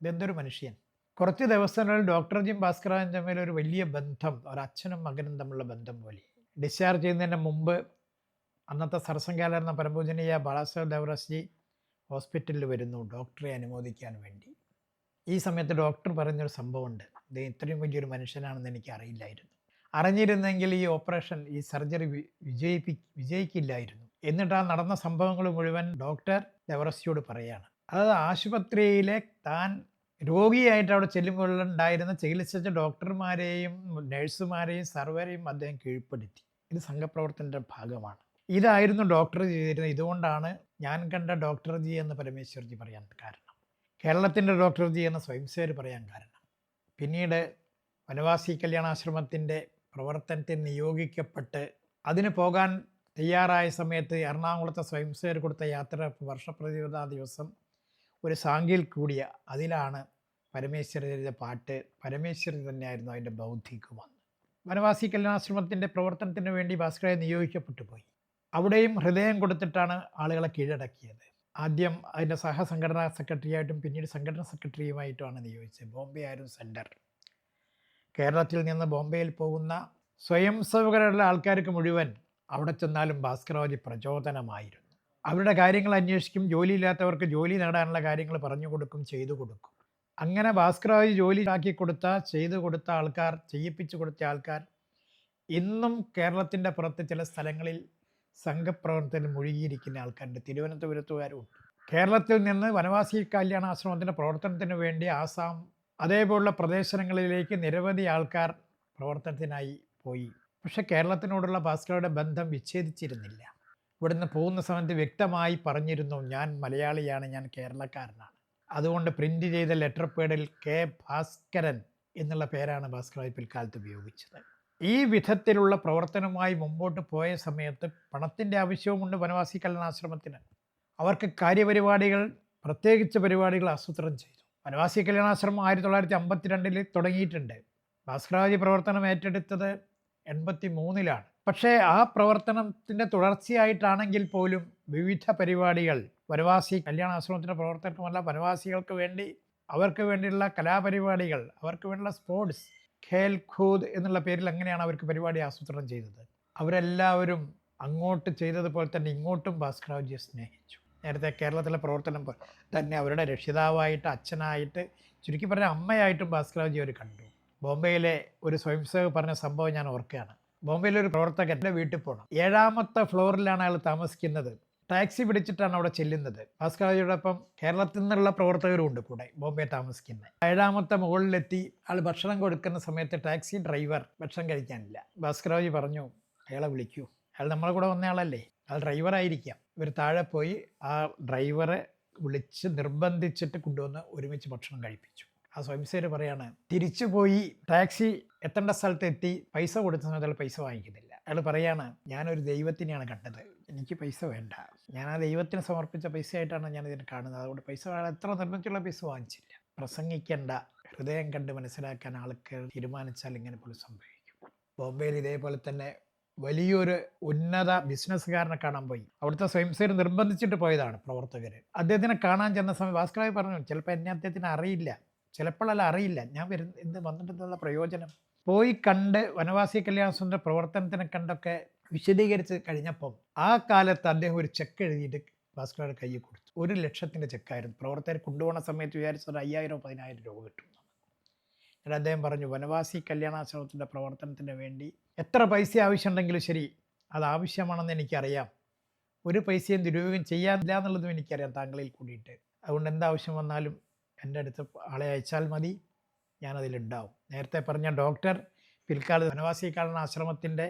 ഇതെന്തൊരു മനുഷ്യൻ? കുറച്ച് ദിവസങ്ങളിൽ ഡോക്ടർജിയും ഭാസ്കരാജും തമ്മിൽ ഒരു വലിയ ബന്ധം ഒരു അച്ഛനും മകനും തമ്മിലുള്ള ബന്ധം പോലെ. ഡിസ്ചാർജ് ചെയ്യുന്നതിന് മുമ്പ് അന്നത്തെ സർസംഖ്യാലായിരുന്ന പരമപൂജനീയ ബാലാസാഹേബ് ദേവറസ്ജി ഹോസ്പിറ്റലിൽ വരുന്നു. ഡോക്ടറെ അനുമോദിക്കാൻ വേണ്ടി. ഈ സമയത്ത് ഡോക്ടർ പറഞ്ഞൊരു സംഭവമുണ്ട്. അദ്ദേഹം ഇത്രയും വലിയൊരു മനുഷ്യനാണെന്ന് എനിക്ക് അറിയില്ലായിരുന്നു അറിഞ്ഞിരുന്നെങ്കിൽ ഈ ഓപ്പറേഷൻ ഈ സർജറി വിജയിപ്പി വിജയിക്കില്ലായിരുന്നു. എന്നിട്ട് ആ നടന്ന സംഭവങ്ങൾ മുഴുവൻ ഡോക്ടർ ദേവറസ്ജിയോട് പറയാണ്. അതായത് ആശുപത്രിയിലെ താൻ രോഗിയായിട്ട് അവിടെ ചെല്ലുമ്പോൾ ഉണ്ടായിരുന്ന ചികിത്സിച്ച ഡോക്ടർമാരെയും നഴ്സുമാരെയും സർവരെയും അദ്ദേഹം കീഴ്പ്പെടുത്തി. ഇത് സംഘപ്രവർത്തനത്തിന്റെ ഭാഗമാണ്. ഇതായിരുന്നു ഡോക്ടർ ചെയ്തിരുന്നത്. ഇതുകൊണ്ടാണ് ഞാൻ കണ്ട ഡോക്ടർ ജി എന്ന് പരമേശ്വർജി പറയാൻ കാരണം. കേരളത്തിന്റെ ഡോക്ടർ ജി എന്ന് സ്വയംസേവർ പറയാൻ കാരണം. പിന്നീട് വനവാസി കല്യാണാശ്രമത്തിന്റെ പ്രവർത്തനത്തിൽ നിയോഗിക്കപ്പെട്ട് അതിന് പോകാൻ തയ്യാറായ സമയത്ത് എറണാകുളത്തെ സ്വയംസേവർ കൊടുത്ത യാത്ര വർഷപ്രതിപതാ ദിവസം ഒരു സാങ്കിൽ കൂടിയ അതിലാണ് പരമേശ്വരന്റെ പാട്ട് പരമേശ്വരൻ തന്നെയായിരുന്നു അതിന്റെ ബൗദ്ധികം വന്ന്. വനവാസി കല്യാണാശ്രമത്തിന്റെ പ്രവർത്തനത്തിന് വേണ്ടി ഭാസ്കരയെ നിയോഗിക്കപ്പെട്ടു പോയി. അവിടെയും ഹൃദയം കൊടുത്തിട്ടാണ് ആളുകളെ കീഴടക്കിയത്. ആദ്യം അതിന്റെ സഹസംഘടനാ സെക്രട്ടറിയായിട്ടും പിന്നീട് സംഘടനാ സെക്രട്ടറിയുമായിട്ടുമാണ് നിയോഗിച്ചത്. ബോംബെ ആയിരുന്നു സെന്റർ. കേരളത്തിൽ നിന്ന് ബോംബെയിൽ പോകുന്ന സ്വയം സേവകരുള്ള ആൾക്കാർക്ക് മുഴുവൻ അവിടെ ചെന്നാലും ഭാസ്കരവാദി പ്രചോദനമായിരുന്നു. അവരുടെ കാര്യങ്ങൾ അന്വേഷിക്കും. ജോലിയില്ലാത്തവർക്ക് ജോലി നേടാനുള്ള കാര്യങ്ങൾ പറഞ്ഞു കൊടുക്കും ചെയ്തു കൊടുക്കും. അങ്ങനെ ഭാസ്കരവാദി ജോലി ആക്കി കൊടുത്ത ചെയ്തു കൊടുത്ത ആൾക്കാർ ചെയ്യിപ്പിച്ചു കൊടുത്ത ആൾക്കാർ ഇന്നും കേരളത്തിന്റെ പുറത്ത് ചില സ്ഥലങ്ങളിൽ സംഘപ്രവർത്തനത്തിൽ മുഴുകിയിരിക്കുന്ന ആൾക്കാരുണ്ട്. തിരുവനന്തപുരത്തുകാരും കേരളത്തിൽ നിന്ന് വനവാസി കല്യാണാശ്രമത്തിന്റെ പ്രവർത്തനത്തിന് വേണ്ടി ആസാം അതേപോലുള്ള പ്രദേശങ്ങളിലേക്ക് നിരവധി ആൾക്കാർ പ്രവർത്തനത്തിനായി പോയി. പക്ഷേ കേരളത്തിനോടുള്ള ഭാസ്കറുടെ ബന്ധം വിച്ഛേദിച്ചിരുന്നില്ല. ഇവിടുന്ന് പോകുന്ന സമയത്ത് വ്യക്തമായി പറഞ്ഞിരുന്നു ഞാൻ മലയാളിയാണ് ഞാൻ കേരളക്കാരനാണ്. അതുകൊണ്ട് പ്രിന്റ് ചെയ്ത ലെറ്റർ പേഡിൽ കെ ഭാസ്കരൻ എന്നുള്ള പേരാണ് ഭാസ്കരായി പിൽക്കാലത്ത് ഉപയോഗിച്ചത്. ഈ വിധത്തിലുള്ള പ്രവർത്തനവുമായി മുമ്പോട്ട് പോയ സമയത്ത് പണത്തിന്റെ ആവശ്യവുമുണ്ട് വനവാസി കല്യാണാശ്രമത്തിന്. അവർക്ക് കാര്യപരിപാടികൾ പ്രത്യേകിച്ച് പരിപാടികൾ ആസൂത്രണം ചെയ്തു. വനവാസി കല്യാണാശ്രമം ആയിരത്തി തൊള്ളായിരത്തി അമ്പത്തിരണ്ടിൽ തുടങ്ങിയിട്ടുണ്ട്. ഭാസ്കരാജി പ്രവർത്തനം ഏറ്റെടുത്തത് എൺപത്തി മൂന്നിലാണ് പക്ഷേ ആ പ്രവർത്തനത്തിന്റെ തുടർച്ചയായിട്ടാണെങ്കിൽ പോലും വിവിധ പരിപാടികൾ വനവാസി കല്യാണാശ്രമത്തിന്റെ പ്രവർത്തനമല്ല വനവാസികൾക്ക് വേണ്ടി അവർക്ക് വേണ്ടിയുള്ള കലാപരിപാടികൾ അവർക്ക് വേണ്ടിയുള്ള സ്പോർട്സ് ഖേൽ ഖൂദ് എന്നുള്ള പേരിൽ അങ്ങനെയാണ് അവർക്ക് പരിപാടി ആസൂത്രണം ചെയ്തത്? അവരെല്ലാവരും അങ്ങോട്ട് ചെയ്തതുപോലെ തന്നെ ഇങ്ങോട്ടും ഭാസ്കരാജിയെ സ്നേഹിച്ചു. നേരത്തെ കേരളത്തിലെ പ്രവർത്തനം തന്നെ അവരുടെ രക്ഷിതാവായിട്ട് അച്ഛനായിട്ട് ചുരുക്കി പറഞ്ഞ അമ്മയായിട്ടും ഭാസ്കരാജി അവർ കണ്ടു. ബോംബെയിലെ ഒരു സ്വയംസേവക് പറഞ്ഞ സംഭവം ഞാൻ ഓർക്കുകയാണ്. ബോംബെയിലെ ഒരു പ്രവർത്തകന്റെ വീട്ടിൽ പോകണം ഏഴാമത്തെ ഫ്ലോറിലാണ് അയാൾ താമസിക്കുന്നത്. ടാക്സി പിടിച്ചിട്ടാണ് അവിടെ ചെല്ലുന്നത്. ഭാസ്കരാജിയോടൊപ്പം കേരളത്തിൽ നിന്നുള്ള പ്രവർത്തകരും ഉണ്ട് കൂടെ ബോംബെ താമസിക്കുന്നത് ഏഴാമത്തെ മുകളിലെത്തി ആൾ ഭക്ഷണം കൊടുക്കുന്ന സമയത്ത് ടാക്സി ഡ്രൈവർ ഭക്ഷണം കഴിക്കാനില്ല. ഭാസ്കരാജി പറഞ്ഞു അയാളെ വിളിക്കൂ. അയാൾ നമ്മളെ കൂടെ വന്നയാളല്ലേ അയാൾ ഡ്രൈവറായിരിക്കാം ഇവർ താഴെ പോയി ആ ഡ്രൈവറെ വിളിച്ച് നിർബന്ധിച്ചിട്ട് കൊണ്ടുവന്ന് ഒരുമിച്ച് ഭക്ഷണം കഴിപ്പിച്ചു. ആ സ്വയംസേവർ പറയാണ് തിരിച്ചു പോയി ടാക്സി എത്തേണ്ട സ്ഥലത്ത് എത്തി പൈസ കൊടുത്ത സമയത്ത് അയാൾ പൈസ വാങ്ങിക്കുന്നില്ല. അയാൾ പറയാണ് ഞാനൊരു ദൈവത്തിനെയാണ് കണ്ടത്. എനിക്ക് പൈസ വേണ്ട. ഞാൻ ആ ദൈവത്തിന് സമർപ്പിച്ച പൈസയായിട്ടാണ് ഞാൻ ഇതിനെ കാണുന്നത്. അതുകൊണ്ട് പൈസ എത്ര നിർമ്മിച്ചുള്ള പൈസ വാങ്ങിച്ചില്ല. പ്രസംഗിക്കേണ്ട. ഹൃദയം കണ്ട് മനസ്സിലാക്കാൻ ആൾക്ക് തീരുമാനിച്ചാൽ ഇങ്ങനെ പോലും സംഭവിക്കും. ബോംബെയിൽ ഇതേപോലെ തന്നെ വലിയൊരു ഉന്നത ബിസിനസ്സുകാരനെ കാണാൻ പോയി. അവിടുത്തെ സ്വയംസേവർ നിർബന്ധിച്ചിട്ട് പോയതാണ് പ്രവർത്തകർ അദ്ദേഹത്തിനെ കാണാൻ ചെന്ന സമയം ഭാസ്കരായി പറഞ്ഞു ചിലപ്പോൾ എന്നെ അദ്ദേഹത്തിന് അറിയില്ല. ചിലപ്പോഴല്ല അറിയില്ല. ഞാൻ വരുന്ന എന്ത് വന്നിട്ടുള്ള പ്രയോജനം? പോയി കണ്ട് വനവാസി കല്യാണ സുന്ദര പ്രവർത്തനത്തിനെ കണ്ടൊക്കെ വിശദീകരിച്ച് കഴിഞ്ഞപ്പം ആ കാലത്ത് അദ്ദേഹം ഒരു ചെക്ക് എഴുതിയിട്ട് ഭാസ്കറുടെ കയ്യിൽ കൊടുത്തു. ഒരു ലക്ഷത്തിന്റെ ചെക്കായിരുന്നു പ്രവർത്തകർ കൊണ്ടുപോകുന്ന സമയത്ത് വിചാരിച്ചത് അയ്യായിരം പതിനായിരം രൂപ കിട്ടും എന്നിട്ട് അദ്ദേഹം പറഞ്ഞു വനവാസി കല്യാണാശ്രമത്തിന്റെ പ്രവർത്തനത്തിന് വേണ്ടി എത്ര പൈസ ആവശ്യമുണ്ടെങ്കിലും ശരി അത് ആവശ്യമാണെന്ന് എനിക്കറിയാം. ഒരു പൈസയും ദുരുപയോഗം ചെയ്യാനില്ല എന്നുള്ളതും എനിക്കറിയാം താങ്കളിൽ കൂടിയിട്ട്. അതുകൊണ്ട് എന്താവശ്യം വന്നാലും എന്റെ അടുത്ത് ആളെ അയച്ചാൽ മതി ഞാനതിലുണ്ടാവും നേരത്തെ പറഞ്ഞ ഡോക്ടർ പിൽക്കാലത്ത് വനവാസി ആശ്രമത്തിന്റെ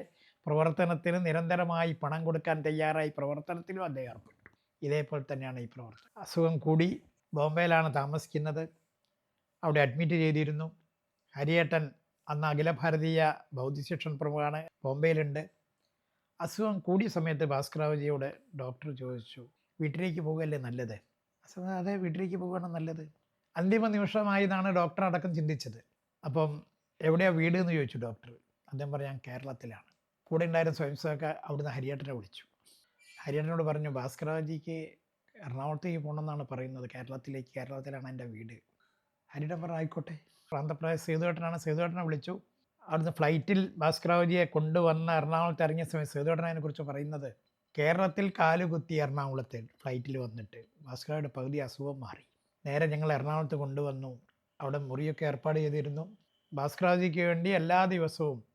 പ്രവർത്തനത്തിന് നിരന്തരമായി പണം കൊടുക്കാൻ തയ്യാറായി പ്രവർത്തനത്തിലും അദ്ദേഹം ഏർപ്പെട്ടു. ഇതേപോലെ തന്നെയാണ് ഈ പ്രവർത്തനം. അസുഖം കൂടി ബോംബെയിലാണ് താമസിക്കുന്നത്. അവിടെ അഡ്മിറ്റ് ചെയ്തിരുന്നു. ഹരിയേട്ടൻ അന്ന് അഖില ഭാരതീയ ബൗദ്ധിശിക്ഷൺ പ്രമുഖാണ് ബോംബെയിലുണ്ട്. അസുഖം കൂടിയ സമയത്ത് ഭാസ്കരാവജിയോട് ഡോക്ടർ ചോദിച്ചു വീട്ടിലേക്ക് പോകുകയല്ലേ നല്ലത്? അസുഖം അതെ വീട്ടിലേക്ക് പോകുകയാണ് നല്ലത്. അന്തിമ നിമിഷമായി എന്നാണ് ഡോക്ടർ അടക്കം ചിന്തിച്ചത്. അപ്പം എവിടെയാണ് വീട്? എന്ന് ചോദിച്ചു ഡോക്ടർ അദ്ദേഹം പറയാൻ കേരളത്തിലാണ്. കൂടെ ഉണ്ടായിരുന്ന സ്വയം സേവക അവിടുന്ന് ഹരിയേട്ടനെ വിളിച്ചു. ഹരിയേട്ടനോട് പറഞ്ഞു ഭാസ്കരാജിക്ക് എറണാകുളത്തേക്ക് പോകണമെന്നാണ് പറയുന്നത്. കേരളത്തിലേക്ക് കേരളത്തിലാണ് എന്റെ വീട്. ഹരിയേട്ടൻ പറഞ്ഞു ആയിക്കോട്ടെ. പ്രാന്തപ്രായ സേതുവേട്ടനാണ്. സേതുവേട്ടനെ വിളിച്ചു. അവിടുന്ന് ഫ്ലൈറ്റിൽ ഭാസ്കരാജിയെ കൊണ്ടുവന്ന് എറണാകുളത്ത് ഇറങ്ങിയ സമയം സേതുവേട്ടനെ കുറിച്ച് പറയുന്നത് കേരളത്തിൽ കാലുകുത്തി എറണാകുളത്ത് ഫ്ലൈറ്റിൽ വന്നിട്ട് ഭാസ്കരയുടെ പകുതി അസുഖം മാറി. നേരെ ഞങ്ങൾ എറണാകുളത്ത് കൊണ്ടുവന്നു. അവിടെ മുറിയൊക്കെ ഏർപ്പാട് ചെയ്തിരുന്നു. ഭാസ്കരാജിക്ക് വേണ്ടി എല്ലാ ദിവസവും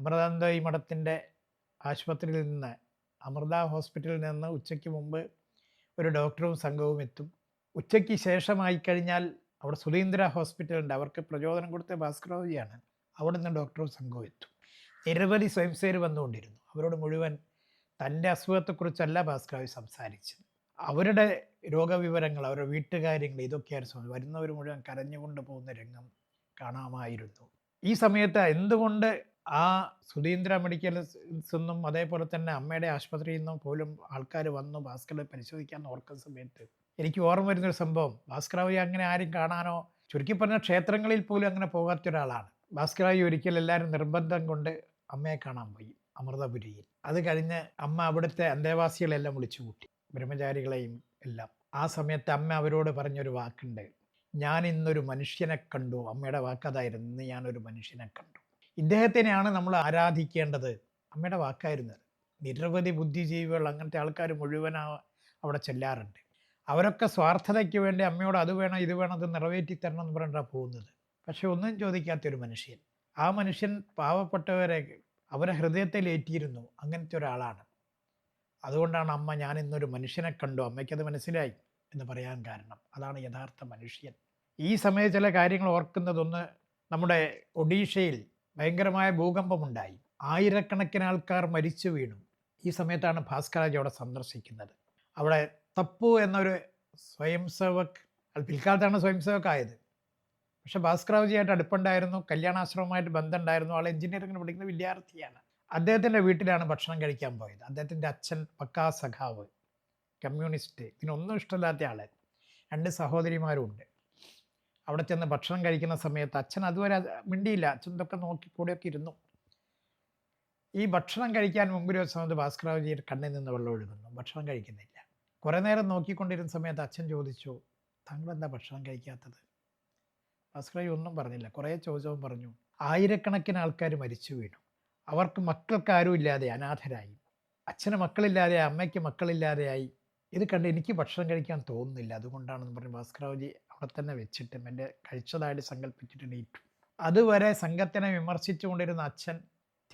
അമൃതാനന്ദയി മഠത്തിന്റെ ആശുപത്രിയിൽ നിന്ന് അമൃത ഹോസ്പിറ്റലിൽ നിന്ന് ഉച്ചയ്ക്ക് മുമ്പ് ഒരു ഡോക്ടറും സംഘവും എത്തും. ഉച്ചയ്ക്ക് ശേഷമായി കഴിഞ്ഞാൽ അവിടെ സുധീന്ദ്ര ഹോസ്പിറ്റലുണ്ട്. അവർക്ക് പ്രചോദനം കൊടുത്ത ഭാസ്കരോജിയാണ് അവിടെ നിന്ന് ഡോക്ടറും സംഘവും എത്തും. നിരവധി സ്വയംസേവർ വന്നുകൊണ്ടിരുന്നു. അവരോട് മുഴുവൻ തന്റെ അസുഖത്തെക്കുറിച്ചല്ല ഭാസ്കരോജി സംസാരിച്ചത്. അവരുടെ രോഗവിവരങ്ങൾ അവരുടെ വീട്ടുകാര്യങ്ങൾ ഇതൊക്കെയായിരുന്നു. വരുന്നവർ മുഴുവൻ കരഞ്ഞുകൊണ്ട് പോകുന്ന രംഗം കാണാമായിരുന്നു. ഈ സമയത്ത് എന്തുകൊണ്ട് ആ സുധീന്ദ്ര മെഡിക്കൽസ് നിന്നും അതേപോലെ തന്നെ അമ്മയുടെ ആശുപത്രിയിൽ നിന്നും പോലും ആൾക്കാർ വന്ന് ഭാസ്കറെ പരിശോധിക്കാൻ ഓർക്കുന്ന സമയത്ത് എനിക്ക് ഓർമ്മ വരുന്നൊരു സംഭവം. ഭാസ്കറാവി അങ്ങനെ ആരും കാണാനോ ചുരുക്കി പറഞ്ഞ ക്ഷേത്രങ്ങളിൽ പോലും അങ്ങനെ പോകാത്ത ഒരാളാണ്. ഭാസ്കറാവി ഒരിക്കൽ എല്ലാവരും നിർബന്ധം കൊണ്ട് അമ്മയെ കാണാൻ പോയി അമൃതപുരിയിൽ. അത് കഴിഞ്ഞ് അമ്മ അവിടുത്തെ അന്തേവാസികളെല്ലാം വിളിച്ചു കൂട്ടി ബ്രഹ്മചാരികളെയും എല്ലാം. ആ സമയത്ത് അമ്മ അവരോട് പറഞ്ഞൊരു വാക്കുണ്ട്. ഞാൻ ഇന്നൊരു മനുഷ്യനെ കണ്ടു. അമ്മയുടെ വാക്കതായിരുന്നു. ഇന്ന് ഞാനൊരു മനുഷ്യനെ കണ്ടു. ഇദ്ദേഹത്തിനെയാണ് നമ്മൾ ആരാധിക്കേണ്ടത്. അമ്മയുടെ വാക്കായിരുന്നു നിരവധി ബുദ്ധിജീവികൾ അങ്ങനത്തെ ആൾക്കാർ മുഴുവൻ അവിടെ ചെല്ലാറുണ്ട്. അവരൊക്കെ സ്വാർത്ഥതയ്ക്ക് വേണ്ടി അമ്മയോട് അത് വേണം ഇത് വേണം അത് നിറവേറ്റി തരണം എന്ന് പറഞ്ഞിട്ടാണ് പോകുന്നത്. പക്ഷെ ഒന്നും ചോദിക്കാത്തൊരു മനുഷ്യൻ. ആ മനുഷ്യൻ പാവപ്പെട്ടവരെ അവരെ ഹൃദയത്തിൽ ഏറ്റിയിരുന്നു. അങ്ങനത്തെ ഒരാളാണ്. അതുകൊണ്ടാണ് അമ്മ ഞാൻ ഇന്നൊരു മനുഷ്യനെ കണ്ടു. അമ്മയ്ക്കത് മനസ്സിലായി എന്ന് പറയാൻ കാരണം. അതാണ് യഥാർത്ഥ മനുഷ്യൻ. ഈ സമയത്ത് ചില കാര്യങ്ങൾ ഓർക്കുന്നതൊന്ന് നമ്മുടെ ഒഡീഷയിൽ ഭയങ്കരമായ ഭൂകമ്പമുണ്ടായി. ആയിരക്കണക്കിന് ആൾക്കാർ മരിച്ചു വീണു. ഈ സമയത്താണ് ഭാസ്കരാജ് അവിടെ സന്ദർശിക്കുന്നത്. അവിടെ തപ്പു എന്നൊരു സ്വയം സേവക് പിൽക്കാലത്താണ് സ്വയം സേവക് ആയത് പക്ഷെ ഭാസ്കരാജിയായിട്ട് അടുപ്പുണ്ടായിരുന്നു കല്യാണാശ്രമമായിട്ട് ബന്ധമുണ്ടായിരുന്നു. ആൾ എഞ്ചിനീയറിംഗിന് പഠിക്കുന്ന വിദ്യാർത്ഥിയാണ്. അദ്ദേഹത്തിന്റെ വീട്ടിലാണ് ഭക്ഷണം കഴിക്കാൻ പോയത്. അദ്ദേഹത്തിന്റെ അച്ഛൻ പക്കാ സഖാവ് കമ്മ്യൂണിസ്റ്റ് ഇതിനൊന്നും ഇഷ്ടമില്ലാത്ത ആൾ രണ്ട് സഹോദരിമാരും ഉണ്ട് അവിടെ ചെന്ന് ഭക്ഷണം കഴിക്കുന്ന സമയത്ത് അച്ഛൻ അതുവരെ അത് മിണ്ടിയില്ല. അച്ഛൻ ഇതൊക്കെ നോക്കി കൂടെയൊക്കെ ഇരുന്നു. ഈ ഭക്ഷണം കഴിക്കാൻ മുമ്പ് ഒരു സമയത്ത് ഭാസ്കരാവജിയുടെ കണ്ണിൽ നിന്ന് വെള്ളം ഒഴുകുന്നു. ഭക്ഷണം കഴിക്കുന്നില്ല. കുറേ നേരം നോക്കിക്കൊണ്ടിരുന്ന സമയത്ത് അച്ഛൻ ചോദിച്ചു താങ്കൾ എന്താ ഭക്ഷണം കഴിക്കാത്തത്? ഭാസ്കരാജി ഒന്നും പറഞ്ഞില്ല. കുറേ ചോദിച്ചവും പറഞ്ഞു. ആയിരക്കണക്കിന് ആൾക്കാർ മരിച്ചു വീണു. അവർക്ക് മക്കൾക്ക് ആരും ഇല്ലാതെ അനാഥരായി. അച്ഛന് മക്കളില്ലാതെ അമ്മയ്ക്ക് മക്കളില്ലാതെയായി. ഇത് കണ്ട് എനിക്ക് ഭക്ഷണം കഴിക്കാൻ തോന്നുന്നില്ല. അതുകൊണ്ടാണെന്ന് പറഞ്ഞ് ഭാസ്കരാവജി അവിടെ തന്നെ വെച്ചിട്ട് എന്റെ കഴിച്ചതായിട്ട് സങ്കല്പിച്ചിട്ട് നീറ്റു അതുവരെ സംഘത്തിനെ വിമർശിച്ചുകൊണ്ടിരുന്ന അച്ഛൻ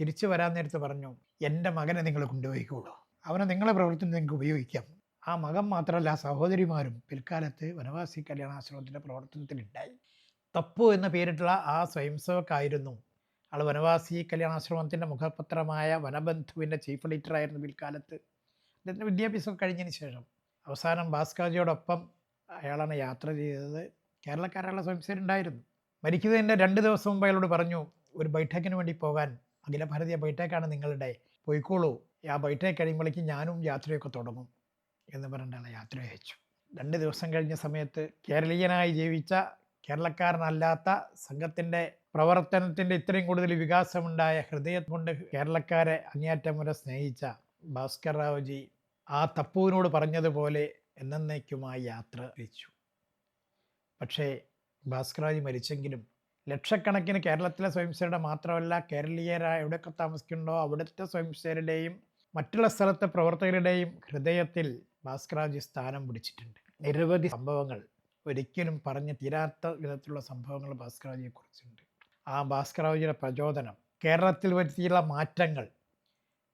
തിരിച്ചു വരാൻ നേരത്ത് പറഞ്ഞു എന്റെ മകനെ നിങ്ങൾ കൊണ്ടുപോയിക്കോളൂ. അവനെ നിങ്ങളെ പ്രവർത്തനം നിങ്ങൾക്ക് ഉപയോഗിക്കാം. ആ മകൻ മാത്രമല്ല സഹോദരിമാരും പിൽക്കാലത്ത് വനവാസി കല്യാണാശ്രമത്തിന്റെ പ്രവർത്തനത്തിലുണ്ടായി. തപ്പു എന്ന പേരിട്ടുള്ള ആ സ്വയംസേവക്കായിരുന്നു. ആൾ വനവാസി കല്യാണാശ്രമത്തിന്റെ മുഖപത്രമായ വനബന്ധുവിന്റെ ചീഫ് എഡിറ്റർ ആയിരുന്നു പിൽക്കാലത്ത്. അദ്ദേഹത്തിന്റെ വിദ്യാഭ്യാസം കഴിഞ്ഞതിന് ശേഷം. അവസാനം ഭാസ്കർജിയോടൊപ്പം അയാളാണ് യാത്ര ചെയ്തത്. കേരളക്കാരുള്ള സ്വയംസേവരുണ്ടായിരുന്നു മരിക്കുന്നതിന്റെ രണ്ട് ദിവസം മുമ്പ് അയാളോട് പറഞ്ഞു ഒരു ബൈഠക്കിന് വേണ്ടി പോകാൻ. അഖില ഭാരതീയ ബൈഠക്കാണ് നിങ്ങളുടെ. പോയിക്കോളൂ. ആ ബൈഠക്ക് കഴിയുമ്പോഴേക്കും ഞാനും യാത്രയൊക്കെ തുടങ്ങും. എന്ന് പറഞ്ഞാണ് യാത്ര അയച്ചു. രണ്ട് ദിവസം കഴിഞ്ഞ സമയത്ത് കേരളീയനായി ജീവിച്ച കേരളക്കാരനല്ലാത്ത സംഘത്തിന്റെ പ്രവർത്തനത്തിന്റെ ഇത്രയും കൂടുതൽ വികാസമുണ്ടായ ഹൃദയം കൊണ്ട് കേരളക്കാരെ അങ്ങേയറ്റം വരെ സ്നേഹിച്ച ഭാസ്കർ റാവുജി ആ തപ്പുവിനോട് പറഞ്ഞതുപോലെ എന്നേക്കുമായി യാത്ര തിരിച്ചു. പക്ഷേ ഭാസ്കരാജ് മരിച്ചെങ്കിലും ലക്ഷക്കണക്കിന് കേരളത്തിലെ സ്വയംസേവരുടെ മാത്രമല്ല കേരളീയരായ എവിടെയൊക്കെ താമസിക്കുന്നുണ്ടോ അവിടുത്തെ സ്വയംസേവരുടെയും മറ്റുള്ള സ്ഥലത്തെ പ്രവർത്തകരുടെയും ഹൃദയത്തിൽ ഭാസ്കരാജ് സ്ഥാനം പിടിച്ചിട്ടുണ്ട്. നിരവധി സംഭവങ്ങൾ ഒരിക്കലും പറഞ്ഞ് തീരാത്ത വിധത്തിലുള്ള സംഭവങ്ങൾ ഭാസ്കരാജിയെ കുറിച്ചുണ്ട്. ആ ഭാസ്കരാജിയുടെ പ്രചോദനം കേരളത്തിൽ വരുത്തിയുള്ള മാറ്റങ്ങൾ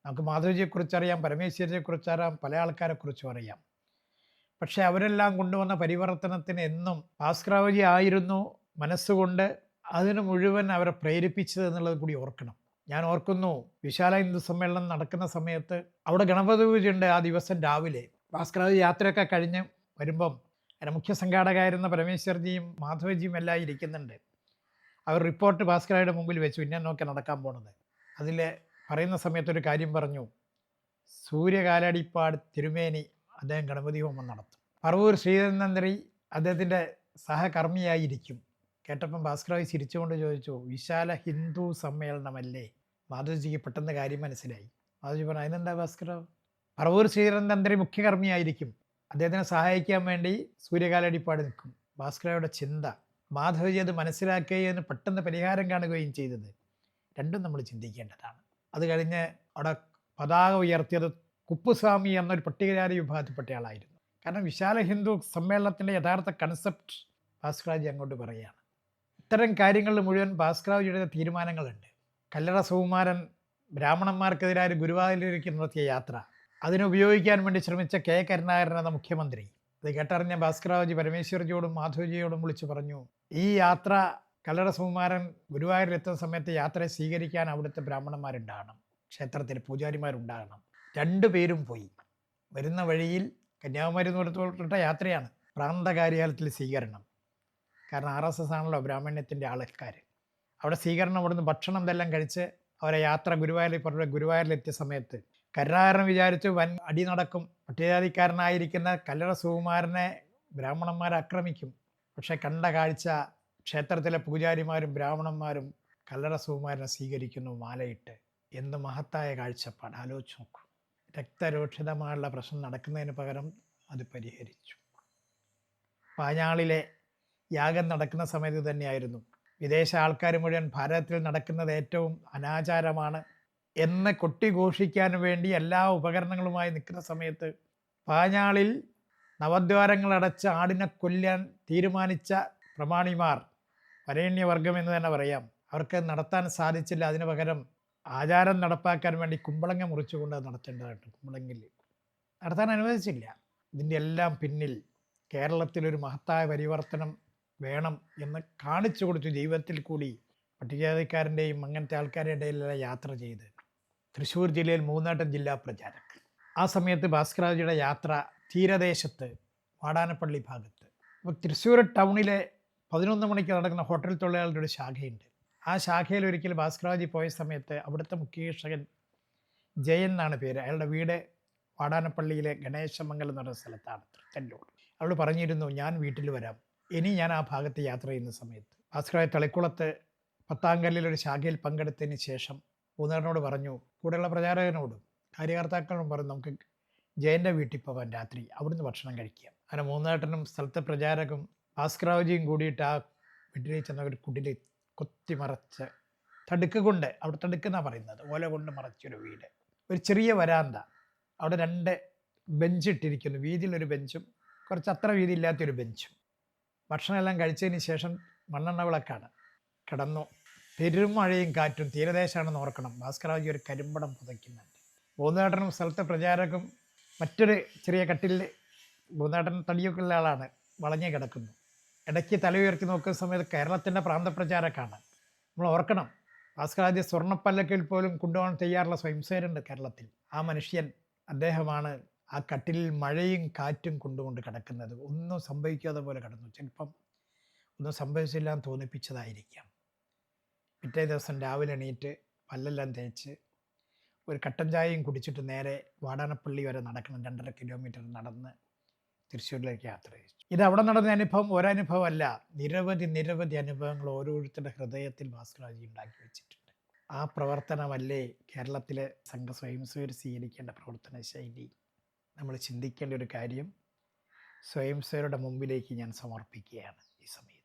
നമുക്ക് മാധവജിയെക്കുറിച്ചറിയാം പരമേശ്വരിയെക്കുറിച്ച് അറിയാം പല ആൾക്കാരെക്കുറിച്ചും അറിയാം. പക്ഷെ അവരെല്ലാം കൊണ്ടുവന്ന പരിവർത്തനത്തിന് എന്നും ഭാസ്കരാവജി ആയിരുന്നു മനസ്സുകൊണ്ട് അതിന് മുഴുവൻ അവരെ പ്രേരിപ്പിച്ചത് എന്നുള്ളത് കൂടി ഓർക്കണം. ഞാൻ ഓർക്കുന്നു വിശാല ഹിന്ദു സമ്മേളനം നടക്കുന്ന സമയത്ത് അവിടെ ഗണപതി പൂജയുണ്ട് ആ ദിവസം രാവിലെ. ഭാസ്കരാജി യാത്രയൊക്കെ കഴിഞ്ഞ് വരുമ്പം അതിന്റെ മുഖ്യ സംഘാടകമായിരുന്ന പരമേശ്വർജിയും മാധവജിയും എല്ലാം ഇരിക്കുന്നുണ്ട്. അവർ റിപ്പോർട്ട് ഭാസ്കരയുടെ മുമ്പിൽ വെച്ചു ഇന്ന നോക്കി നടക്കാൻ പോണത്. അതിൽ പറയുന്ന സമയത്തൊരു കാര്യം പറഞ്ഞു സൂര്യകാലടിപ്പാട് തിരുമേനി അദ്ദേഹം ഗണപതി ഹോമം നടത്തും. പറവൂർ ശ്രീധരനന്ദ്രി അദ്ദേഹത്തിന്റെ സഹകർമ്മിയായിരിക്കും. കേട്ടപ്പം ഭാസ്കരാജ് ചിരിച്ചുകൊണ്ട് ചോദിച്ചു വിശാല ഹിന്ദു സമ്മേളനമല്ലേ? മാധവജിക്ക് പെട്ടെന്ന് കാര്യം മനസ്സിലായി. മാധവജി പറഞ്ഞു അതിനെന്താ ഭാസ്കരവ് പറവൂർ ശ്രീധരനന്ദ്രി മുഖ്യകർമ്മിയായിരിക്കും. അദ്ദേഹത്തിനെ സഹായിക്കാൻ വേണ്ടി സൂര്യകാലടിപ്പാട് നിൽക്കും. ഭാസ്കരയുടെ ചിന്ത മാധവജി അത് മനസ്സിലാക്കുകയും പെട്ടെന്ന് പരിഹാരം കാണുകയും ചെയ്തത്. രണ്ടും നമ്മൾ ചിന്തിക്കേണ്ടതാണ്. അത് കഴിഞ്ഞ് അവിടെ പതാക ഉയർത്തിയത് കുപ്പുസ്വാമി എന്നൊരു പട്ടികജാതി വിഭാഗത്തിൽപ്പെട്ട ആളായിരുന്നു. കാരണം വിശാല ഹിന്ദു സമ്മേളനത്തിന്റെ യഥാർത്ഥ കൺസെപ്റ്റ് ഭാസ്കരാജി അങ്ങോട്ട് പറയുകയാണ്. ഇത്തരം കാര്യങ്ങളിൽ മുഴുവൻ ഭാസ്കരാജിയുടെ തീരുമാനങ്ങളുണ്ട്. കല്ലറ സുകുമാരൻ ബ്രാഹ്മണന്മാർക്കെതിരായ ഗുരുവായൂരിലേക്ക് നടത്തിയ യാത്ര അതിനുപയോഗിക്കാൻ വേണ്ടി ശ്രമിച്ച കെ കരുണാകരൻ എന്ന മുഖ്യമന്ത്രി. അത് കേട്ടറിഞ്ഞ ഭാസ്കരാജി പരമേശ്വരജിയോടും മാധവജിയോടും വിളിച്ചു പറഞ്ഞു ഈ യാത്ര കല്ലട സുകുമാരൻ ഗുരുവായൂരിലെത്തുന്ന സമയത്ത് യാത്രയെ സ്വീകരിക്കാൻ അവിടുത്തെ ബ്രാഹ്മണന്മാരുണ്ടാകണം. ക്ഷേത്രത്തിൽ പൂജാരിമാരുണ്ടാകണം. രണ്ടു പേരും പോയി. വരുന്ന വഴിയിൽ കന്യാകുമാരി ദൂരത്തോട്ടുള്ള യാത്രയാണ്. പ്രാന്ത കാര്യാലയത്തിൽ സ്വീകരണം. കാരണം ആർ എസ് എസ് ആണല്ലോ ബ്രാഹ്മണ്യത്തിന്റെ ആൾക്കാർ അവിടെ സ്വീകരണം അവിടുന്ന് ഭക്ഷണം ഇതെല്ലാം കഴിച്ച് അവരെ യാത്ര ഗുരുവായൂരിൽ പറഞ്ഞ ഗുരുവായൂരിലെത്തിയ സമയത്ത് കരുണാകരൻ വിചാരിച്ചു വൻ അടി നടക്കും. പട്ടികജാതിക്കാരനായിരിക്കുന്ന കല്ലറ സുകുമാരനെ ബ്രാഹ്മണന്മാർ ആക്രമിക്കും. പക്ഷേ കണ്ട കാഴ്ച ക്ഷേത്രത്തിലെ പൂജാരിമാരും ബ്രാഹ്മണന്മാരും കല്ലറ സുകുമാരനെ സ്വീകരിക്കുന്നു മാലയിട്ട്. എന്ത് മഹത്തായ കാഴ്ചപ്പാട്. ആലോചിച്ച് നോക്കൂ. രക്തരൂക്ഷിതമായുള്ള പ്രശ്നം നടക്കുന്നതിന് പകരം അത് പരിഹരിച്ചു. പാഞ്ഞാളിലെ യാഗം നടക്കുന്ന സമയത്ത് തന്നെയായിരുന്നു. വിദേശ ആൾക്കാർ മുഴുവൻ ഭാരതത്തിൽ നടക്കുന്നത് ഏറ്റവും അനാചാരമാണ് എന്ന് കൊട്ടിഘോഷിക്കാൻ വേണ്ടി എല്ലാ ഉപകരണങ്ങളുമായി നിൽക്കുന്ന സമയത്ത് പാഞ്ഞാളിൽ നവദ്വാരങ്ങളടച്ച് ആടിനെ കൊല്ലാൻ തീരുമാനിച്ച പ്രമാണിമാർ വരേണ്യവർഗം എന്ന് തന്നെ പറയാം. അവർക്ക് നടത്താൻ സാധിച്ചില്ല. അതിനു പകരം ആചാരം നടപ്പാക്കാൻ വേണ്ടി കുമ്പളങ്ങ മുറിച്ചുകൊണ്ട് നടത്തേണ്ടതായിട്ട് കുമ്പളങ്ങിൽ നടത്താൻ അനുവദിച്ചില്ല. ഇതിന്റെ എല്ലാം പിന്നിൽ കേരളത്തിലൊരു മഹത്തായ പരിവർത്തനം വേണം എന്ന് കാണിച്ചു കൊടുത്തു ജീവിതത്തിൽ കൂടി പട്ടികജാതിക്കാരന്റെയും അങ്ങനത്തെ ആൾക്കാരുടെ ഇടയിലെല്ലാം യാത്ര ചെയ്ത് തൃശ്ശൂർ ജില്ലയിൽ മൂന്നാട്ടം ജില്ലാ പ്രചാരക് ആ സമയത്ത് ഭാസ്കരാജിയുടെ യാത്ര തീരദേശത്ത് വാടാനപ്പള്ളി ഭാഗത്ത്. അപ്പോൾ തൃശ്ശൂർ ടൗണിലെ പതിനൊന്ന് മണിക്ക് നടക്കുന്ന ഹോട്ടൽ തൊഴിലാളികളുടെ ഒരു ശാഖയുണ്ട്. ആ ശാഖയിൽ ഒരിക്കൽ ഭാസ്കരാജി പോയ സമയത്ത് അവിടുത്തെ മുഖ്യീക്ഷകൻ ജയൻ എന്നാണ് പേര്. അയാളുടെ വീട് വാടാനപ്പള്ളിയിലെ ഗണേശമംഗലം എന്ന് പറഞ്ഞ സ്ഥലത്താണ് തൃത്തല്ലൂർ അവൾ പറഞ്ഞിരുന്നു ഞാൻ വീട്ടിൽ വരാം. ഇനി ഞാൻ ആ ഭാഗത്ത് യാത്ര ചെയ്യുന്ന സമയത്ത്. ഭാസ്കരാജ് തളിക്കുളത്ത് പത്താങ്കല്ലിൽ ഒരു ശാഖയിൽ പങ്കെടുത്തതിന് ശേഷം ഊന്നറിനോട് പറഞ്ഞു കൂടെയുള്ള പ്രചാരകനോടും കാര്യകർത്താക്കളോടും പറഞ്ഞു നമുക്ക് ജയന്റെ വീട്ടിൽ പോകാൻ രാത്രി. അവിടുന്ന് ഭക്ഷണം കഴിക്കുക അങ്ങനെ മൂന്നേട്ടനും സ്ഥലത്തെ പ്രചാരകം ഭാസ്കരാവജിയും കൂടിയിട്ട് ആ വീട്ടിലേക്ക് ചെന്ന ഒരു കുടിൽ കൊത്തിമറച്ച് തടുക്ക് കൊണ്ട് അവിടെ തടുക്കെന്നാണ് പറയുന്നത്? ഓല കൊണ്ട് മറച്ചൊരു വീട്. ഒരു ചെറിയ വരാന്ത. അവിടെ രണ്ട് ബെഞ്ച് ഇട്ടിരിക്കുന്നു. വീതിയിലൊരു ബെഞ്ചും കുറച്ച് അത്ര വീതി ഇല്ലാത്തൊരു ബെഞ്ചും ഭക്ഷണമെല്ലാം കഴിച്ചതിന് ശേഷം മണ്ണെണ്ണ വിളക്കാണ്. കിടന്നു. പെരുമഴയും കാറ്റും തീരദേശമാണെന്ന് ഓർക്കണം. ഭാസ്കരാജി ഒരു കരിമ്പടം പുതയ്ക്കുന്നുണ്ട്. മൂന്നേട്ടനും സ്ഥലത്തെ പ്രചാരകം മറ്റൊരു ചെറിയ കട്ടിലിൽ മൂന്നേട്ടൻ തടിയൊക്കെ ഉള്ള ആളാണ് വളഞ്ഞു കിടക്കുന്നു. ഇടയ്ക്ക് തല ഉയർത്തി നോക്കുന്ന സമയത്ത് കേരളത്തിന്റെ പ്രാന്തപ്രചാരക്കാണ്. നമ്മൾ ഓർക്കണം ഭാസ്കരാദ്യ സ്വർണപ്പല്ലക്കിൽ പോലും കൊണ്ടുപോകാൻ തയ്യാറുള്ള സ്വയംസേരുണ്ട് കേരളത്തിൽ. ആ മനുഷ്യൻ അദ്ദേഹമാണ് ആ കട്ടിലിൽ മഴയും കാറ്റും കൊണ്ടുകൊണ്ട് കിടക്കുന്നത്. ഒന്നും സംഭവിക്കാതെ പോലെ കിടന്നു. ചിലപ്പം ഒന്നും സംഭവിച്ചില്ല എന്ന് തോന്നിപ്പിച്ചതായിരിക്കാം. പിറ്റേ ദിവസം രാവിലെ എണീറ്റ് പല്ലെല്ലാം തേച്ച് ഒരു കട്ടൻ ചായയും കുടിച്ചിട്ട് നേരെ വാടാനപ്പള്ളി വരെ നടക്കണം. രണ്ടര കിലോമീറ്റർ നടന്ന് തൃശ്ശൂരിലേക്ക് യാത്ര ചെയ്തു. ഇത് അവിടെ നടന്ന അനുഭവം ഒരനുഭവമല്ല നിരവധി നിരവധി അനുഭവങ്ങൾ ഓരോരുത്തരുടെ ഹൃദയത്തിൽ ഭാസ്കരാജി ഉണ്ടാക്കി വെച്ചിട്ടുണ്ട്. ആ പ്രവർത്തനമല്ലേ കേരളത്തിലെ സംഘ സ്വയംസേവർ സ്വീകരിക്കേണ്ട പ്രവർത്തന ശൈലി? നമ്മൾ ചിന്തിക്കേണ്ട ഒരു കാര്യം സ്വയംസേവരുടെ മുമ്പിലേക്ക് ഞാൻ സമർപ്പിക്കുകയാണ് ഈ സമയം